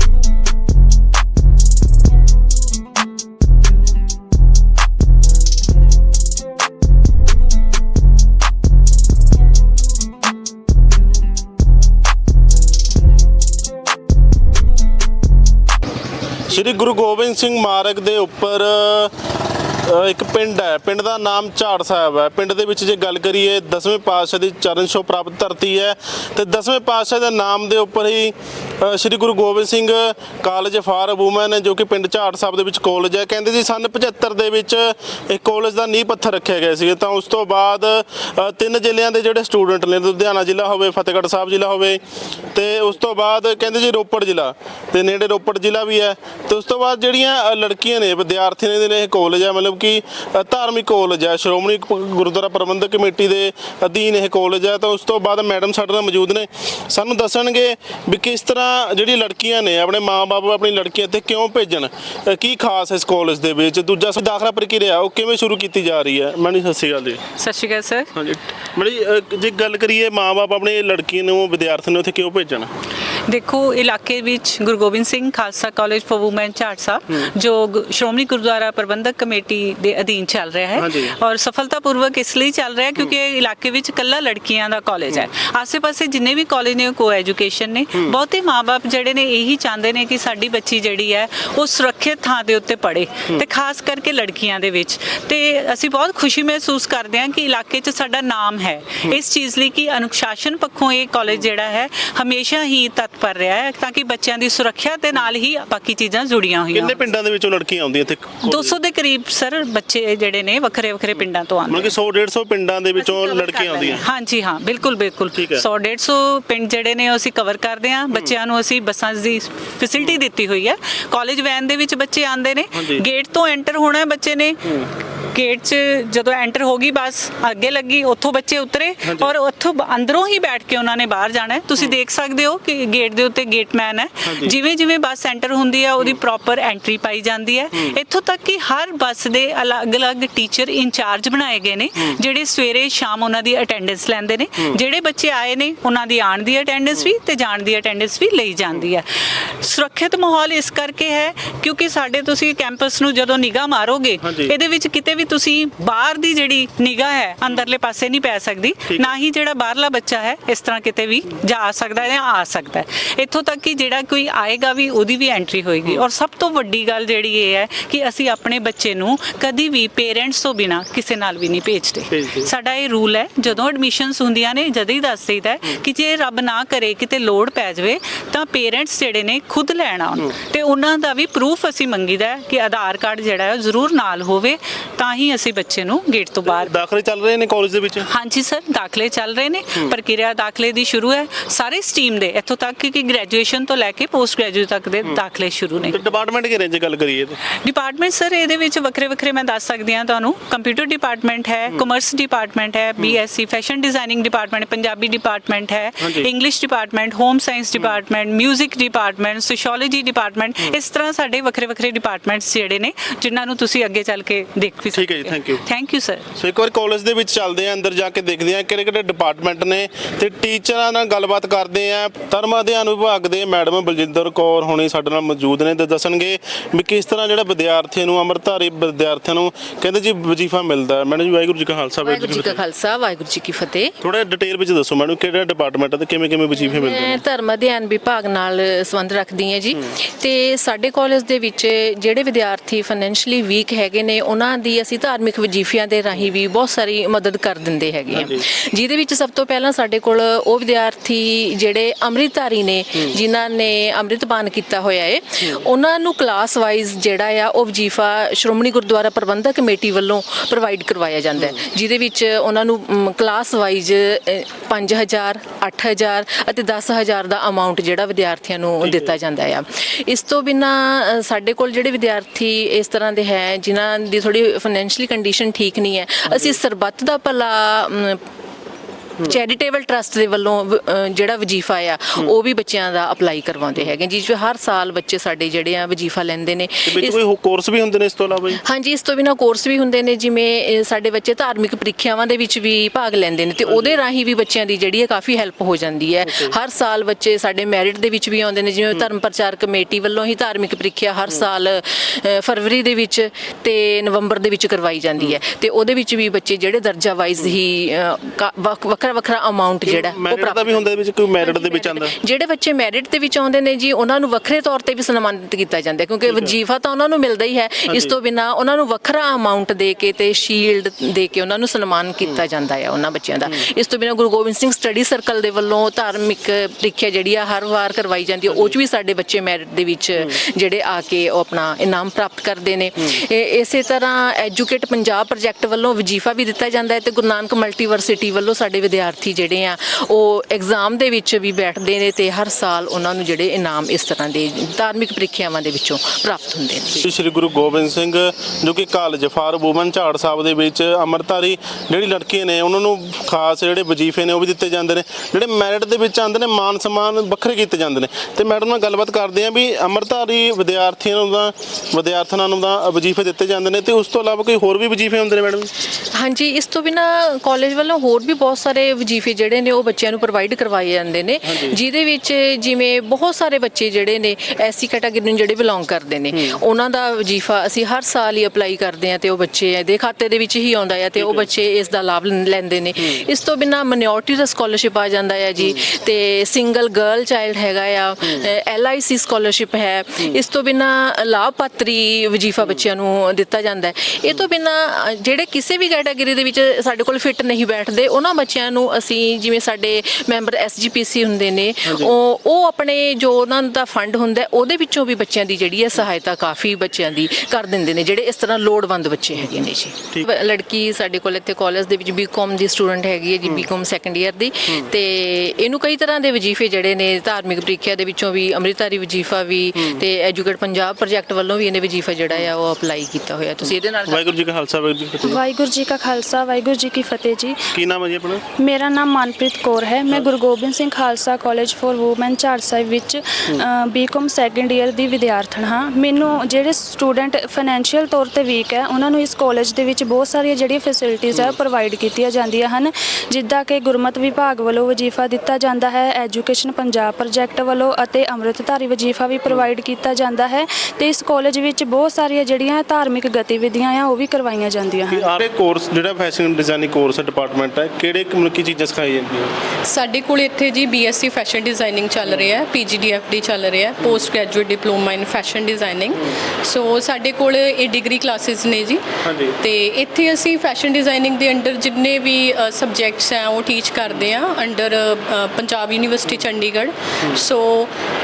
ਸ਼੍ਰੀ ਗੁਰੂ ਗੋਬਿੰਦ ਸਿੰਘ ਮਾਰਗ ਦੇ ਉੱਪਰ ਇੱਕ ਪਿੰਡ ਹੈ। ਪਿੰਡ ਦਾ ਨਾਮ ਝਾੜ ਸਾਹਿਬ ਹੈ। ਪਿੰਡ ਦੇ ਵਿੱਚ ਜੇ ਗੱਲ ਕਰੀਏ, ਦਸਵੇਂ ਪਾਤਸ਼ਾਹ ਦੀ ਚਰਨ ਛੋਹ ਪ੍ਰਾਪਤ ਧਰਤੀ ਹੈ ਤੇ ਦਸਵੇਂ ਪਾਤਸ਼ਾਹ ਦੇ ਨਾਮ ਦੇ ਉੱਪਰ ਹੀ Shri Guru Gobind Singh college for women, ਜੋ ਕਿ ਪਿੰਡ ਝਾੜ ਸਾਹਿਬ ਦੇ ਵਿੱਚ ਕਾਲਜ ਹੈ, ਕਹਿੰਦੇ ਜੀ ਸਨ 75 ਦੇ ਵਿੱਚ ਇਹ ਕਾਲਜ ਦਾ ਨੀਂਹ ਪੱਥਰ ਰੱਖਿਆ ਗਿਆ ਸੀ। ਤਾਂ ਉਸ ਤੋਂ ਬਾਅਦ ਤਿੰਨ ਜ਼ਿਲ੍ਹਿਆਂ ਦੇ ਜਿਹੜੇ ਸਟੂਡੈਂਟ ਨੇ, ਲੁਧਿਆਣਾ ਜ਼ਿਲ੍ਹਾ ਹੋਵੇ, ਫਤਿਹਗੜ੍ਹ ਸਾਹਿਬ ਜ਼ਿਲ੍ਹਾ ਹੋਵੇ, ਤੇ ਉਸ ਤੋਂ ਬਾਅਦ ਕਹਿੰਦੇ ਜੀ ਰੋਪੜ ਜ਼ਿਲ੍ਹਾ, ਤੇ ਨੇੜੇ ਰੋਪੜ ਜ਼ਿਲ੍ਹਾ ਵੀ ਹੈ। ਤੇ ਉਸ ਤੋਂ ਬਾਅਦ ਜਿਹੜੀਆਂ ਲੜਕੀਆਂ ਨੇ, ਵਿਦਿਆਰਥੀਆਂ ਨੇ, ਇਹ ਕਾਲਜ ਹੈ, ਮਤਲਬ ਕਿ ਧਾਰਮਿਕ ਕਾਲਜ ਹੈ, ਸ਼੍ਰੋਮਣੀ ਗੁਰਦੁਆਰਾ ਪ੍ਰਬੰਧਕ ਕਮੇਟੀ ਦੇ ਅਧੀਨ ਇਹ ਕਾਲਜ ਹੈ। ਤਾਂ ਉਸ ਤੋਂ ਬਾਅਦ ਮੈਡਮ ਸਾਡੇ ਨਾਲ ਮੌਜੂਦ ਨੇ। ਸਾਨੂੰ ਦੱਸਣਗੇ ਵੀ ਕਿਸ ਤਰ੍ਹਾਂ ਜਿਹੜੀ ਲੜਕੀਆਂ ਨੇ ਆਪਣੇ ਮਾਪੇ ਆਪਣੀ ਲੜਕੀਆਂ ਤੇ ਕਿਉਂ ਭੇਜਣ? ਅ, ਕੀ ਖਾਸ ਹੈ ਇਸ ਕਾਲਜ ਦੇ ਵਿੱਚ? ਦੂਜਾ ਸ- ਦਾਖਲਾ ਪ੍ਰਕਿਰਿਆ ਉਹ ਕਿਵੇਂ ਸ਼ੁਰੂ ਕੀਤੀ ਜਾ ਰਹੀ ਹੈ? ਮੈਡਮ ਸਤਿ ਸ਼੍ਰੀ ਅਕਾਲ ਜੀ। ਸਤਿ ਸ਼੍ਰੀ ਅਕਾਲ ਸਰ। ਹਾਂਜੀ। ਮੈਡਮ ਜੇ ਗੱਲ ਕਰੀਏ ਮਾਪੇ ਆਪਣੇ ਲੜਕੀਆਂ ਨੂੰ ਵਿਦਿਆਰਥੀ ਨੂੰ ਉੱਥੇ ਕਿਉਂ ਭੇਜਣ? ਦੇਖੋ ਇਲਾਕੇ ਵਿੱਚ Guru Gobind Singh Khalsa college for women ਝਾੜਸਾ ਜੋ ਸ਼੍ਰੋਮਣੀ ਗੁਰਦੁਆਰਾ ਪ੍ਰਬੰਧਕ ਕਮੇਟੀ ਦੇ ਅਧੀਨ ਚੱਲ ਰਿਹਾ ਹੈ। ਔਰ ਸਫਲਤਾਪੂਰਵਕ ਇਸ ਲਈ ਚੱਲ ਰਿਹਾ ਕਿਉਂਕਿ ਇਹ ਇਲਾਕੇ ਵਿੱਚ ਕੱਲਾ ਲੜਕੀਆਂ ਦਾ ਕਾਲਜ ਹੈ। ਆਸੇ-ਪਾਸੇ ਜਿੰਨੇ ਵੀ ਕਾਲਜ ਨੇ ਕੋ ਐਜੂਕੇਸ਼ਨ ਨੇ। ਬਹੁਤੇ ਮਾਪੇ ਜਿਹੜੇ ਨੇ ਇਹੀ ਚਾਹੁੰਦੇ ਨੇ ਕਿ ਸਾਡੀ ਬੱਚੀ ਜਿਹੜੀ ਹੈ ਉਹ ਸੁਰੱਖਿਅਤ ਥਾਂ ਦੇ ਉੱਤੇ ਪੜ੍ਹੇ ਤੇ ਖਾਸ ਕਰਕੇ ਲੜਕੀਆਂ ਦੇ ਵਿੱਚ। ਤੇ ਅਸੀਂ ਬਹੁਤ ਖੁਸ਼ੀ ਮਹਿਸੂਸ ਕਰਦੇ ਹਾਂ ਕਿ ਇਲਾਕੇ 'ਚ ਸਾਡਾ ਨਾਮ ਹੈ। ਇਸ ਚੀਜ਼ ਲਈ ਕਿ ਅਨੁਸ਼ਾਸਨ ਪੱਖੋਂ ਇਹ ਕਾਲਜ ਜਿਹੜਾ ਹੈ ਹਮੇਸ਼ਾ ਹੀ ਤਤਪਰ ਰਿਹਾ ਹੈ ਤਾਂ ਕਿ ਬੱਚਿਆਂ ਦੀ ਸੁਰੱਖਿਆ ਦੇ ਨਾਲ ਹੀ ਬਾਕੀ ਚੀਜ਼ਾਂ ਜੁੜੀਆਂ ਹੋਈਆਂ ਕਿੰਨੇ ਪਿੰਡਾਂ ਦੇ ਵਿੱਚੋਂ ਲੜਕੀਆਂ ਆਉਂਦੀਆਂ ਇੱਥੇ? college? 200 ਦੇ ਕਰੀਬ ਸਰ ਬੱਚੇ ਜਿਹੜੇ ਨੇ ਵੱਖਰੇ ਵੱਖਰੇ ਪਿੰਡਾਂ ਤੋਂ ਆਉਂਦੇ ਮਤਲਬ ਕਿ 100 150 ਪਿੰਡਾਂ ਦੇ ਵਿੱਚੋਂ ਲੜਕੀਆਂ ਆਉਂਦੀਆਂ। ਹਾਂਜੀ ਹਾਂ ਬਿਲਕੁਲ ਬਿਲਕੁਲ। ਠੀਕ ਹੈ। 100 150 ਪਿੰਡ ਜਿਹੜੇ ਨੇ ਅਸੀਂ ਕਵਰ ਕਰਦੇ ਹਾਂ। ਬੱਚਿਆਂ ਨੂੰ ਅਸੀਂ ਬੱਸਾਂ ਦੀ ਫੈਸਿਲਿਟੀ ਦਿੱਤੀ ਹੋਈ ਹੈ। ਕਾਲਜ ਵੈਨ ਦੇ ਵਿੱਚ ਬੱਚੇ ਆਉਂਦੇ ਨੇ। ਗੇਟ ਤੋਂ ਐਂਟਰ ਹੋਣਾ ਹੈ ਬੱਚੇ ਨੇ। ਗੇਟ 'ਚ ਜਦੋਂ ਐਂਟਰ ਹੋ ਗਈ ਬੱਸ ਅੱਗੇ ਲੱਗੀ ਉੱਥੋਂ ਬੱਚੇ ਉਤਰੇ ਔਰ ਉੱਥੋਂ ਅੰਦਰੋਂ ਹੀ ਬੈਠ ਕੇ ਉਹਨਾਂ ਨੇ ਬਾਹਰ ਜਾਣਾ ਹੈ। ਤੁਸੀਂ ਦੇਖ ਸਕਦੇ ਹੋ ਕਿ ਗੇਟ ਦੇ ਉੱਤੇ ਗੇਟਮੈਨ ਹੈ। ਜਿਵੇਂ ਜਿਵੇਂ ਬੱਸ ਐਂਟਰ ਹੁੰਦੀ ਹੈ ਉਹਦੀ ਪ੍ਰੋਪਰ ਐਂਟਰੀ ਪਾਈ ਜਾਂਦੀ ਹੈ। ਇੱਥੋਂ ਤੱਕ ਕਿ ਹਰ ਬੱਸ ਦੇ ਅਲੱਗ-ਅਲੱਗ ਟੀਚਰ ਇੰਚਾਰਜ ਬਣਾਏ ਗਏ ਨੇ ਜਿਹੜੇ ਸਵੇਰੇ ਸ਼ਾਮ ਉਹਨਾਂ ਦੀ ਅਟੈਂਡੈਂਸ ਲੈਂਦੇ ਨੇ। ਜਿਹੜੇ ਬੱਚੇ ਆਏ ਨੇ ਉਹਨਾਂ ਦੀ ਆਉਣ ਦੀ ਅਟੈਂਡੈਂਸ ਵੀ ਤੇ ਜਾਣ ਦੀ ਅਟੈਂਡੈਂਸ ਵੀ ਲਈ ਜਾਂਦੀ ਹੈ। ਸੁਰੱਖਿਅਤ ਮਾਹੌਲ ਇਸ ਕਰਕੇ ਹੈ ਕਿਉਂਕਿ ਸਾਡੇ ਤੁਸੀਂ ਕੈਂਪਸ ਨੂੰ ਜਦੋਂ ਨਿਗਾਹ ਮਾਰੋਗੇ। ਇਹਦੇ ਵਿੱਚ ਕਿਤੇ ਵੀ ਤੁਸੀਂ ਬਾਹਰ ਦੀ ਜਿਹੜੀ ਨਿਗਾਹ ਹੈ ਅੰਦਰਲੇ ਪਾਸੇ ਨਹੀਂ ਪੈ ਸਕਦੀ ਨਾ ਹੀ ਜਿਹੜਾ ਬਾਹਰਲਾ ਬੱਚਾ ਹੈ ਇਸ ਤਰ੍ਹਾਂ ਕਿਤੇ ਵੀ ਜਾ ਸਕਦਾ ਹੈ ਜਾਂ ਆ ਸਕਦਾ ਹੈ। ਇੱਥੋਂ ਤੱਕ ਕਿ ਜਿਹੜਾ ਕੋਈ ਆਏਗਾ ਵੀ ਉਹਦੀ ਵੀ ਐਂਟਰੀ ਹੋਏਗੀ। ਔਰ ਸਭ ਤੋਂ ਵੱਡੀ ਗੱਲ ਜਿਹੜੀ ਇਹ ਹੈ ਕਿ ਅਸੀਂ ਆਪਣੇ ਬੱਚੇ ਨੂੰ ਕਦੀ ਵੀ ਪੇਰੈਂਟਸ ਤੋਂ ਬਿਨਾ ਕਿਸੇ ਨਾਲ ਵੀ ਨਹੀਂ ਭੇਜਦੇ। ਸਾਡਾ ਇਹ ਰੂਲ ਹੈ ਜਦੋਂ ਐਡਮਿਸ਼ਨਸ ਹੁੰਦੀਆਂ ਨੇ ਜਦ ਹੀ ਦੱਸ ਦਈਦਾ ਕਿ ਜੇ ਰੱਬ ਨਾ ਕਰੇ ਕਿਤੇ ਲੋੜ ਪੈ ਜਾਵੇ ਤਾਂ ਪੇਰੈਂਟਸ ਜਿਹੜੇ ਨੇ ਖੁਦ ਲੈਣ ਆਉਣ। ਤੇ ਉਹਨਾਂ ਦਾ ਵੀ ਪ੍ਰੂਫ ਅਸੀਂ ਮੰਗੀਦਾ ਕਿ ਆਧਾਰ ਕਾਰਡ ਜਿਹੜਾ ਹੈ ਉਹ ਜ਼ਰੂਰ ਨਾਲ ਹੋਵੇ ਤਾਂ ਹੀ ਅਸੀਂ ਬੱਚੇ ਨੂੰ ਗੇਟ ਤੋਂ ਬਾਹਰ ਦਾਖਲੇ ਚੱਲ ਰਹੇ ਨੇ ਕਾਲਜ ਦੇ ਵਿੱਚ? ਹਾਂਜੀ ਸਰ ਦਾਖਲੇ ਚੱਲ ਰਹੇ ਨੇ। ਪ੍ਰਕਿਰਿਆ ਦਾਖਲੇ ਦੀ ਸ਼ੁਰੂ ਹੈ। ਸਾਰੇ ਸਟਰੀਮ ਦੇ ਇੱਥੋਂ ਤੱਕ ਕਿ ਗ੍ਰੈਜੂਏਸ਼ਨ ਤੋਂ ਲੈ ਕੇ ਪੋਸਟ ਗ੍ਰੈਜੂਏਟ ਤੱਕ ਦੇ ਦਾਖਲੇ ਸ਼ੁਰੂ ਨੇ। ਤੇ ਡਿਪਾਰਟਮੈਂਟ ਕਿਹੜੇ ਜੇ ਗੱਲ ਕਰੀਏ ਤੇ? ਡਿਪਾਰਟਮੈਂਟ ਸਰ ਇਹਦੇ ਵਿੱਚ ਵੱਖਰੇ ਵੱਖਰੇ ਮੈਂ ਦੱਸ ਸਕਦੀ ਹਾਂ ਤੁਹਾਨੂੰ। ਕੰਪਿਊਟਰ ਡਿਪਾਰਟਮੈਂਟ ਹੈ ਕਮਰਸ ਡਿਪਾਰਟਮੈਂਟ ਹੈ BSc fashion designing department Punjabi department ਹੈ। English department home science department 뮤직 department sociology department ਇਸ ਤਰ੍ਹਾਂ ਸਾਡੇ ਵੱਖਰੇ ਵੱਖਰੇ ਡਿਪਾਰਟਮੈਂਟਸ ਜਿਹੜੇ ਨੇ ਜਿਨ੍ਹਾਂ ਨੂੰ ਤੁਸੀਂ ਅੱਗੇ ਚੱਲ ਕੇ ਦੇਖ ਵੀ ਠੀਕ ਹੈ ਜੀ, thank you. Thank you sir so ਇੱਕ ਵਾਰ ਕਾਲਜ ਦੇ ਵਿੱਚ ਚੱਲਦੇ ਆ ਅੰਦਰ ਜਾ ਕੇ ਦੇਖਦੇ ਆ ਕਿਹੜੇ ਕਿਹੜੇ ਡਿਪਾਰਟਮੈਂਟ ਨੇ ਤੇ ਟੀਚਰਾਂ ਨਾਲ ਗੱਲਬਾਤ ਕਰਦੇ ਆ ਧਰਮ ਅਧਿਐਨ ਵਿਭਾਗ ਦੇ ਮੈਡਮ ਬਲਜਿੰਦਰ ਕੌਰ ਹੋਣੀ ਸਾਡੇ ਨਾਲ ਮੌਜੂਦ ਨੇ ਤੇ ਦੱਸਣਗੇ ਵੀ ਕਿਸ ਤਰ੍ਹਾਂ ਜਿਹੜਾ ਵਿਦਿਆਰਥੀਆਂ ਨੂੰ ਅੰਮ੍ਰਿਤਧਾਰੀ ਵਿਦਿਆਰਥੀਆਂ ਨੂੰ ਕਹਿੰਦੇ ਜੀ ਵਜ਼ੀਫਾ ਮਿਲਦਾ ਹੈ। ਮੈਡਮ ਜੀ ਵਾਹਿਗੁਰੂ ਜੀ ਕਾ ਖਾਲਸਾ ਵਾਹਿਗੁਰੂ ਜੀ ਕਾ ਖਾਲਸਾ ਵਾਹਿਗੁਰੂ ਜੀ ਕੀ ਫਤਿਹ। ਥੋੜਾ ਡਿਟੇਲ ਵਿੱਚ ਦੱਸੋ ਮੈਨੂੰ ਕਿਹੜਾ ਡਿਪਾਰਟਮੈਂਟ ਤੇ ਕਿਵੇਂ ਕਿਵੇਂ ਵਜ਼ੀਫੇ ਮਿਲਦੇ ਮੈਂ ਨੇ ਧਰਮ ਅਧਿਐਨ ਵਿਭਾਗ ਨਾਲ ਸੰਬੰਧ ਰੱਖਦੀ ਹਾਂ ਜੀ। ਤੇ ਸਾਡੇ ਕਾਲਜ ਦੇ ਵਿੱਚ ਜਿਹੜੇ ਵਿਦਿਆਰਥੀ ਫਾਈਨੈਂਸ਼ੀਅਲੀ ਵੀਕ ਹੈਗੇ ਨੇ ਉਹਨਾਂ ਦੀ ਅਸੀਂ ਧਾਰਮਿਕ ਵਜੀਫਿਆਂ ਦੇ ਰਾਹੀਂ ਵੀ ਬਹੁਤ ਸਾਰੀ ਮਦਦ ਕਰ ਦਿੰਦੇ ਹੈਗੇ ਆ। ਜਿਹਦੇ ਵਿੱਚ ਸਭ ਤੋਂ ਪਹਿਲਾਂ ਸਾਡੇ ਕੋਲ ਉਹ ਵਿਦਿਆਰਥੀ ਜਿਹੜੇ ਅੰਮ੍ਰਿਤਧਾਰੀ ਨੇ ਜਿਨ੍ਹਾਂ ਨੇ ਅੰਮ੍ਰਿਤਪਾਨ ਕੀਤਾ ਹੋਇਆ ਹੈ। ਉਹਨਾਂ ਨੂੰ ਕਲਾਸ ਵਾਈਜ਼ ਜਿਹੜਾ ਆ ਉਹ ਵਜੀਫਾ ਸ਼੍ਰੋਮਣੀ ਗੁਰਦੁਆਰਾ ਪ੍ਰਬੰਧਕ ਕਮੇਟੀ ਵੱਲੋਂ ਪ੍ਰੋਵਾਈਡ ਕਰਵਾਇਆ ਜਾਂਦਾ ਹੈ। ਜਿਹਦੇ ਵਿੱਚ ਉਹਨਾਂ ਨੂੰ ਕਲਾਸ ਵਾਈਜ਼ 5000 8000 ਅਤੇ 10000 ਦਾ ਅਮਾਉਂਟ ਜਿਹੜਾ ਵਿਦਿਆਰਥੀਆਂ ਨੂੰ ਦਿੱਤਾ ਜਾਂਦਾ ਆ। ਇਸ ਤੋਂ ਬਿਨਾ ਸਾਡੇ ਕੋਲ ਜਿਹੜੇ ਵਿਦਿਆਰਥੀ ਇਸ ਤਰ੍ਹਾਂ ਦੇ ਹੈ ਜਿਨ੍ਹਾਂ ਦੀ ਥੋੜੀ ਫਾਈਨੈਂਸ਼ੀਅਲੀ ਕੰਡੀਸ਼ਨ ਠੀਕ ਨਹੀਂ ਹੈ। ਅਸੀਂ ਸਰਬੱਤ ਦਾ ਭਲਾ ਚੈਰੀਟੇਬਲ ਟਰਸਟ ਦੇ ਵੱਲੋਂ ਅਹ ਜਿਹੜਾ ਵਜੀਫਾ ਆ ਉਹ ਵੀ ਬੱਚਿਆਂ ਦਾ ਅਪਲਾਈ ਕਰਵਾਉਂਦੇ ਹੈਗੇ। ਜਿਸ ਵਿੱਚ ਹਰ ਸਾਲ ਬੱਚੇ ਸਾਡੇ ਜਿਹੜੇ ਆ ਵਜੀਫਾ ਲੈਂਦੇ ਨੇ। ਤੇ ਵਿੱਚ ਇਸ- ਕੋਈ ਕੋਰਸ ਵੀ ਹੁੰਦੇ ਨੇ ਇਸ ਤੋਂ ਇਲਾਵਾ ਜੀ? ਹਾਂਜੀ ਇਸ ਤੋਂ ਬਿਨਾ ਕੋਰਸ ਵੀ ਹੁੰਦੇ ਨੇ ਜਿਵੇਂ ਸਾਡੇ ਬੱਚੇ ਧਾਰਮਿਕ ਪ੍ਰੀਖਿਆਵਾਂ ਦੇ ਵਿੱਚ ਵੀ ਭਾਗ ਲੈਂਦੇ ਨੇ ਤੇ ਉਹਦੇ ਰਾਹੀਂ ਵੀ ਬੱਚਿਆਂ ਦੀ ਜਿਹੜੀ ਹੈ ਕਾਫੀ ਹੈਲਪ ਹੋ ਜਾਂਦੀ ਹੈ। ਹਰ ਸਾਲ ਬੱਚੇ ਸਾਡੇ ਮੈਰਿਟ ਦੇ ਵਿੱਚ ਵੀ ਆਉਂਦੇ ਨੇ ਜਿਵੇਂ ਧਰਮ ਪ੍ਰਚਾਰ ਕਮੇਟੀ ਵੱਲੋਂ ਹੀ ਧਾਰਮਿਕ ਪ੍ਰੀਖਿਆ ਹਰ ਸਾਲ ਫਰਵਰੀ ਦੇ ਵਿੱਚ ਤੇ ਨਵੰਬਰ ਦੇ ਵਿੱਚ ਕਰਵਾਈ ਜਾਂਦੀ ਹੈ। ਤੇ ਉਹਦੇ ਵਿੱਚ ਵੀ ਬੱਚੇ ਜਿਹੜੇ ਦਰਜਾ ਵਾਈਜ਼ ਹੀ ਅ, ਕਾ- ਵੱਖ- ਵੱਖਰਾ ਵੱਖਰਾ ਵੱਖਰਾ ਅਮਾਉਂਟ ਜਿਹੜਾ ਉਹ ਮੈਰਿਟ ਦਾ ਵੀ ਹੁੰਦਾ ਇਹਦੇ ਵਿੱਚ ਕੋਈ ਮੈਰਿਟ ਦੇ ਵਿੱਚ ਆਂਦਾ ਜਿਹੜੇ ਬੱਚੇ ਮੈਰਿਟ ਦੇ ਵਿੱਚ ਆਉਂਦੇ ਨੇ ਜੀ ਉਹਨਾਂ ਨੂੰ ਵੱਖਰੇ ਤੌਰ ਤੇ ਵੀ ਸਨਮਾਨਿਤ ਕੀਤਾ ਜਾਂਦਾ ਕਿਉਂਕਿ ਵਜੀਫਾ ਤਾਂ ਉਹਨਾਂ ਨੂੰ ਮਿਲਦਾ ਹੀ ਹੈ। ਇਸ ਤੋਂ ਬਿਨਾ ਉਹਨਾਂ ਨੂੰ ਵੱਖਰਾ ਅਮਾਉਂਟ ਦੇ ਕੇ ਤੇ ਸ਼ੀਲਡ ਦੇ ਕੇ ਉਹਨਾਂ ਨੂੰ ਸਨਮਾਨ ਕੀਤਾ ਜਾਂਦਾ ਹੈ ਉਹਨਾਂ ਬੱਚਿਆਂ ਦਾ। ਇਸ ਤੋਂ ਬਿਨਾ ਗੁਰੂ ਗੋਬਿੰਦ ਸਿੰਘ ਸਟੱਡੀ ਸਰਕਲ ਦੇ ਵੱਲੋਂ ਧਾਰਮਿਕ ਪ੍ਰੀਖਿਆ ਜਿਹੜੀ ਆ ਹਰ ਵਾਰ ਕਰਵਾਈ ਜਾਂਦੀ ਹੈ। ਉਹ 'ਚ ਵੀ ਸਾਡੇ ਬੱਚੇ ਮੈਰਿਟ ਦੇ ਵਿੱਚ ਜਿਹੜੇ ਆ ਕੇ ਉਹ ਆਪਣਾ ਇਨਾਮ ਪ੍ਰਾਪਤ ਕਰਦੇ ਨੇ। ਇਸੇ ਤਰ੍ਹਾਂ ਐਜੂਕੇਟ ਪੰਜਾਬ ਪ੍ਰੋਜੈਕਟ ਵੱਲੋਂ ਵਜੀਫਾ ਵੀ ਦਿੱਤਾ ਜਾਂਦਾ ਹੈ ਤੇ ਗੁਰੂ ਨਾਨਕ ਮਲਟੀਵਰਸਿਟੀ ਵੱਲੋਂ ਸਾਡੇ ਵਿਦਿਆਰਥੀ ਜਿਹੜੇ ਆ ਉਹ ਐਗਜ਼ਾਮ ਦੇ ਵਿੱਚ ਵੀ ਬੈਠਦੇ ਨੇ ਤੇ ਹਰ ਸਾਲ ਉਹਨਾਂ ਨੂੰ ਜਿਹੜੇ ਇਨਾਮ ਇਸ ਤਰ੍ਹਾਂ ਦੇ ਧਾਰਮਿਕ ਪ੍ਰੀਖਿਆਵਾਂ ਦੇ ਵਿੱਚੋਂ ਪ੍ਰਾਪਤ ਹੁੰਦੇ ਨੇ। ਸ੍ਰੀ ਗੁਰੂ ਗੋਬਿੰਦ ਸਿੰਘ ਜੋ ਕਿ college for women Jhar Sahib ਦੇ ਵਿੱਚ ਅਮਰਤਾਰੀ ਜਿਹੜੀ ਲੜਕੀਆਂ ਨੇ ਉਹਨਾਂ ਨੂੰ ਖਾਸ ਜਿਹੜੇ ਵਜੀਫੇ ਨੇ ਉਹ ਵੀ ਦਿੱਤੇ ਜਾਂਦੇ ਨੇ। ਜਿਹੜੇ ਮੈਰਿਟ ਦੇ ਵਿੱਚ ਆਉਂਦੇ ਨੇ ਮਾਨ ਸਨਮਾਨ ਵੱਖਰੇ ਕੀਤੇ ਜਾਂਦੇ ਨੇ। ਤੇ ਮੈਡਮ ਨਾਲ ਗੱਲਬਾਤ ਕਰਦੇ ਆਂ ਵੀ ਅਮਰਤਾਰੀ ਵਿਦਿਆਰਥੀਆਂ ਨੂੰ ਦਾ ਵਿਦਿਆਰਥਣਾਂ ਨੂੰ ਦਾ ਵਜੀਫੇ ਦਿੱਤੇ ਜਾਂਦੇ ਨੇ ਤੇ ਉਸ ਤੋਂ ਇਲਾਵਾ ਕੋਈ ਹੋਰ ਵੀ ਵਜੀਫੇ ਹੁੰਦੇ ਨੇ ਮੈਡਮ ਹਾਂਜੀ ਇਸ ਤੋਂ ਬਿਨਾ ਕਾਲਜ ਵੱਲੋਂ ਹੋਰ ਵੀ ਬਹੁਤ ਸਾਰੇ ਵਜੀਫੇ ਜਿਹੜੇ ਨੇ ਉਹ ਬੱਚਿਆਂ ਨੂੰ ਪ੍ਰੋਵਾਈਡ ਕਰਵਾਏ ਜਾਂਦੇ ਨੇ ਜਿਹਦੇ ਵਿੱਚ ਜਿਵੇਂ ਬਹੁਤ ਸਾਰੇ ਬੱਚੇ ਜਿਹੜੇ ਨੇ ਐਸੀ ਕੈਟਾਗਰੀ ਨੂੰ ਜਿਹੜੇ ਬਿਲੋਂਗ ਕਰਦੇ ਨੇ ਉਹਨਾਂ ਦਾ ਵਜੀਫਾ ਅਸੀਂ ਹਰ ਸਾਲ ਹੀ ਅਪਲਾਈ ਕਰਦੇ ਆ ਤੇ ਉਹ ਬੱਚੇ ਦੇ ਖਾਤੇ ਦੇ ਵਿੱਚ ਹੀ ਆਉਂਦਾ ਹੈ ਤੇ ਉਹ ਬੱਚੇ ਇਸ ਦਾ ਲਾਭ ਲੈਂਦੇ ਨੇ। ਇਸ ਤੋਂ ਬਿਨਾ ਮਿਨੋਰਟੀ ਦਾ ਸਕਾਲਰਸ਼ਿਪ ਆ ਜਾਂਦਾ ਹੈ ਜੀ ਤੇ ਸਿੰਗਲ ਗਰਲ ਚਾਈਲਡ ਹੈਗਾ ਆ ਐਲਆਈਸੀ ਸਕਾਲਰਸ਼ਿਪ ਹੈ। ਇਸ ਤੋਂ ਬਿਨਾ ਲਾਭਪਾਤਰੀ ਵਜੀਫਾ ਬੱਚਿਆਂ ਨੂੰ ਦਿੱਤਾ ਜਾਂਦਾ ਹੈ। ਇਹ ਤੋਂ ਬਿਨਾ ਜਿਹੜੇ ਕਿਸੇ ਵੀ ਕੈਟਾਗਰੀ ਦੇ ਵਿੱਚ ਸਾਡੇ ਕੋਲ ਫਿੱਟ ਨਹੀਂ ਬੈਠਦੇ ਉਹਨਾਂ ਬੱਚਿਆਂ ਨੂੰ ਅਸੀਂ ਜਿਵੇਂ ਸਾਡੇ ਮੈਂਬਰ ਐਸਜੀਪੀਸੀ ਹੁੰਦੇ ਨੇ ਉਹ ਉਹ ਆਪਣੇ ਜੋ ਉਹਨਾਂ ਦਾ ਫੰਡ ਹੁੰਦਾ ਉਹਦੇ ਵਿੱਚੋਂ ਵੀ ਬੱਚਿਆਂ ਦੀ ਜਿਹੜੀ ਹੈ ਸਹਾਇਤਾ ਕਾਫੀ ਬੱਚਿਆਂ ਦੀ ਕਰ ਦਿੰਦੇ ਨੇ ਜਿਹੜੇ ਇਸ ਤਰ੍ਹਾਂ ਲੋੜਵੰਦ ਬੱਚੇ ਹੈਗੇ ਨੇ ਜੀ। ਲੜਕੀ ਸਾਡੇ ਕੋਲ ਇੱਥੇ ਕਾਲਜ ਦੇ ਵਿੱਚ ਬੀਕਾਮ ਦੀ ਸਟੂਡੈਂਟ ਹੈਗੀ ਹੈ ਜੀ ਬੀਕਾਮ ਸੈਕੰਡ ਇਅਰ ਦੀ। ਤੇ ਇਹਨੂੰ ਕਈ ਤਰ੍ਹਾਂ ਦੇ ਵਜੀਫੇ ਜਿਹੜੇ ਨੇ ਧਾਰਮਿਕ ਪ੍ਰੀਖਿਆ ਦੇ ਵਿੱਚੋਂ ਵੀ ਅੰਮ੍ਰਿਤਧਾਰੀ ਵਜੀਫਾ ਵੀ ਤੇ ਐਜੂਕੇਟ ਪੰਜਾਬ ਪ੍ਰੋਜੈਕਟ ਵੱਲੋਂ ਵੀ ਇਹਨੇ ਵਜੀਫਾ ਜਿਹੜਾ ਆ ਉਹ ਅਪਲਾਈ ਕੀਤਾ ਹੋਇਆ। ਤੁਸੀਂ ਇਹਦੇ ਨਾਲ ਵਾਹਿਗੁਰੂ ਜੀ ਕਾ ਖਾਲਸਾ ਵਾਹਿਗੁਰੂ ਜੀ ਕੀ ਫਤਿਹ। ਵਾਹਿਗੁਰੂ ਜੀ ਕਾ ਖਾਲਸਾ ਵਾਹਿਗੁਰੂ ਜੀ ਕੀ ਫਤਿਹ ਜੀ। ਕੀ ਨਾਮ ਹੈ ਜੀ ਆਪਣਾ? ਮੇਰਾ ਨਾਮ ਮਨਪ੍ਰੀਤ ਕੌਰ ਹੈ। ਮੈਂ Guru Gobind Singh Khalsa college for women Jhar Sahib ਵਿੱਚ ਬੀਕਾਮ ਸੈਕੰਡ ਈਅਰ ਦੀ ਵਿਦਿਆਰਥਣ ਹਾਂ। ਮੈਨੂੰ ਜਿਹੜੇ ਸਟੂਡੈਂਟ ਫਾਈਨੈਂਸ਼ੀਅਲ ਤੌਰ ਤੇ ਵੀਕ ਹੈ, ਉਹਨਾਂ ਨੂੰ ਇਸ ਕਾਲਜ ਦੇ ਵਿੱਚ ਬਹੁਤ ਸਾਰੀਆਂ ਜਿਹੜੀਆਂ ਫੈਸਿਲਿਟੀਆਂ ਹੈ ਪ੍ਰੋਵਾਈਡ ਕੀਤੀਆਂ ਜਾਂਦੀਆਂ ਹਨ। ਜਿੱਦਾਂ ਕਿ ਗੁਰਮਤ ਵਿਭਾਗ ਵੱਲੋਂ ਵਜੀਫਾ ਦਿੱਤਾ ਜਾਂਦਾ ਹੈ ਐਜੂਕੇਸ਼ਨ ਪੰਜਾਬ ਪ੍ਰੋਜੈਕਟ ਵੱਲੋਂ ਅਤੇ ਅੰਮ੍ਰਿਤਧਾਰੀ ਵਜੀਫਾ ਵੀ ਪ੍ਰੋਵਾਈਡ ਕੀਤਾ ਜਾਂਦਾ ਹੈ। ਤੇ ਇਸ ਕਾਲਜ ਵਿੱਚ ਬਹੁਤ ਸਾਰੀਆਂ ਜਿਹੜੀਆਂ ਧਾਰਮਿਕ ਗਤੀਵਿਧੀਆਂ ਆ, ਉਹ ਵੀ ਕਰਵਾਈਆਂ ਜਾਂਦੀਆਂ ਹਨ। ਆਰੇ ਕੋਰਸ ਜਿਹੜਾ ਫੈਸ਼ਨ ਡਿਜ਼ਾਈਨਿੰਗ ਕੋਰਸ ਡਿਪਾਰਟਮੈਂਟ ਹੈ, ਕਿਹੜੇ ਕਮਿਊਨਿਟੀ ਚੀਜ਼ਾਂ ਸਿਖਾਈ ਜਾਂਦੀਆਂ? ਸਾਡੇ ਕੋਲ ਇੱਥੇ ਜੀ ਬੀਐਸਸੀ ਫੈਸ਼ਨ ਡਿਜ਼ਾਈਨਿੰਗ ਚੱਲ ਰਿਹਾ ਹੈ ਪੀਜੀਡੀਐਫਡੀ ਚੱਲ ਰਿਹਾ ਹੈ post graduate diploma in fashion designing so ਸਾਡੇ ਕੋਲ ਇਹ ਡਿਗਰੀ ਕਲਾਸਿਸ ਨੇ ਜੀ। ਹਾਂਜੀ। ਤੇ ਇੱਥੇ ਅਸੀਂ ਫੈਸ਼ਨ ਡਿਜ਼ਾਈਨਿੰਗ ਦੇ ਅੰਡਰ ਜਿੰਨੇ ਵੀ ਸਬਜੈਕਟਸ ਆ ਉਹ ਟੀਚ ਕਰਦੇ ਆ under Punjab university Chandigarh. So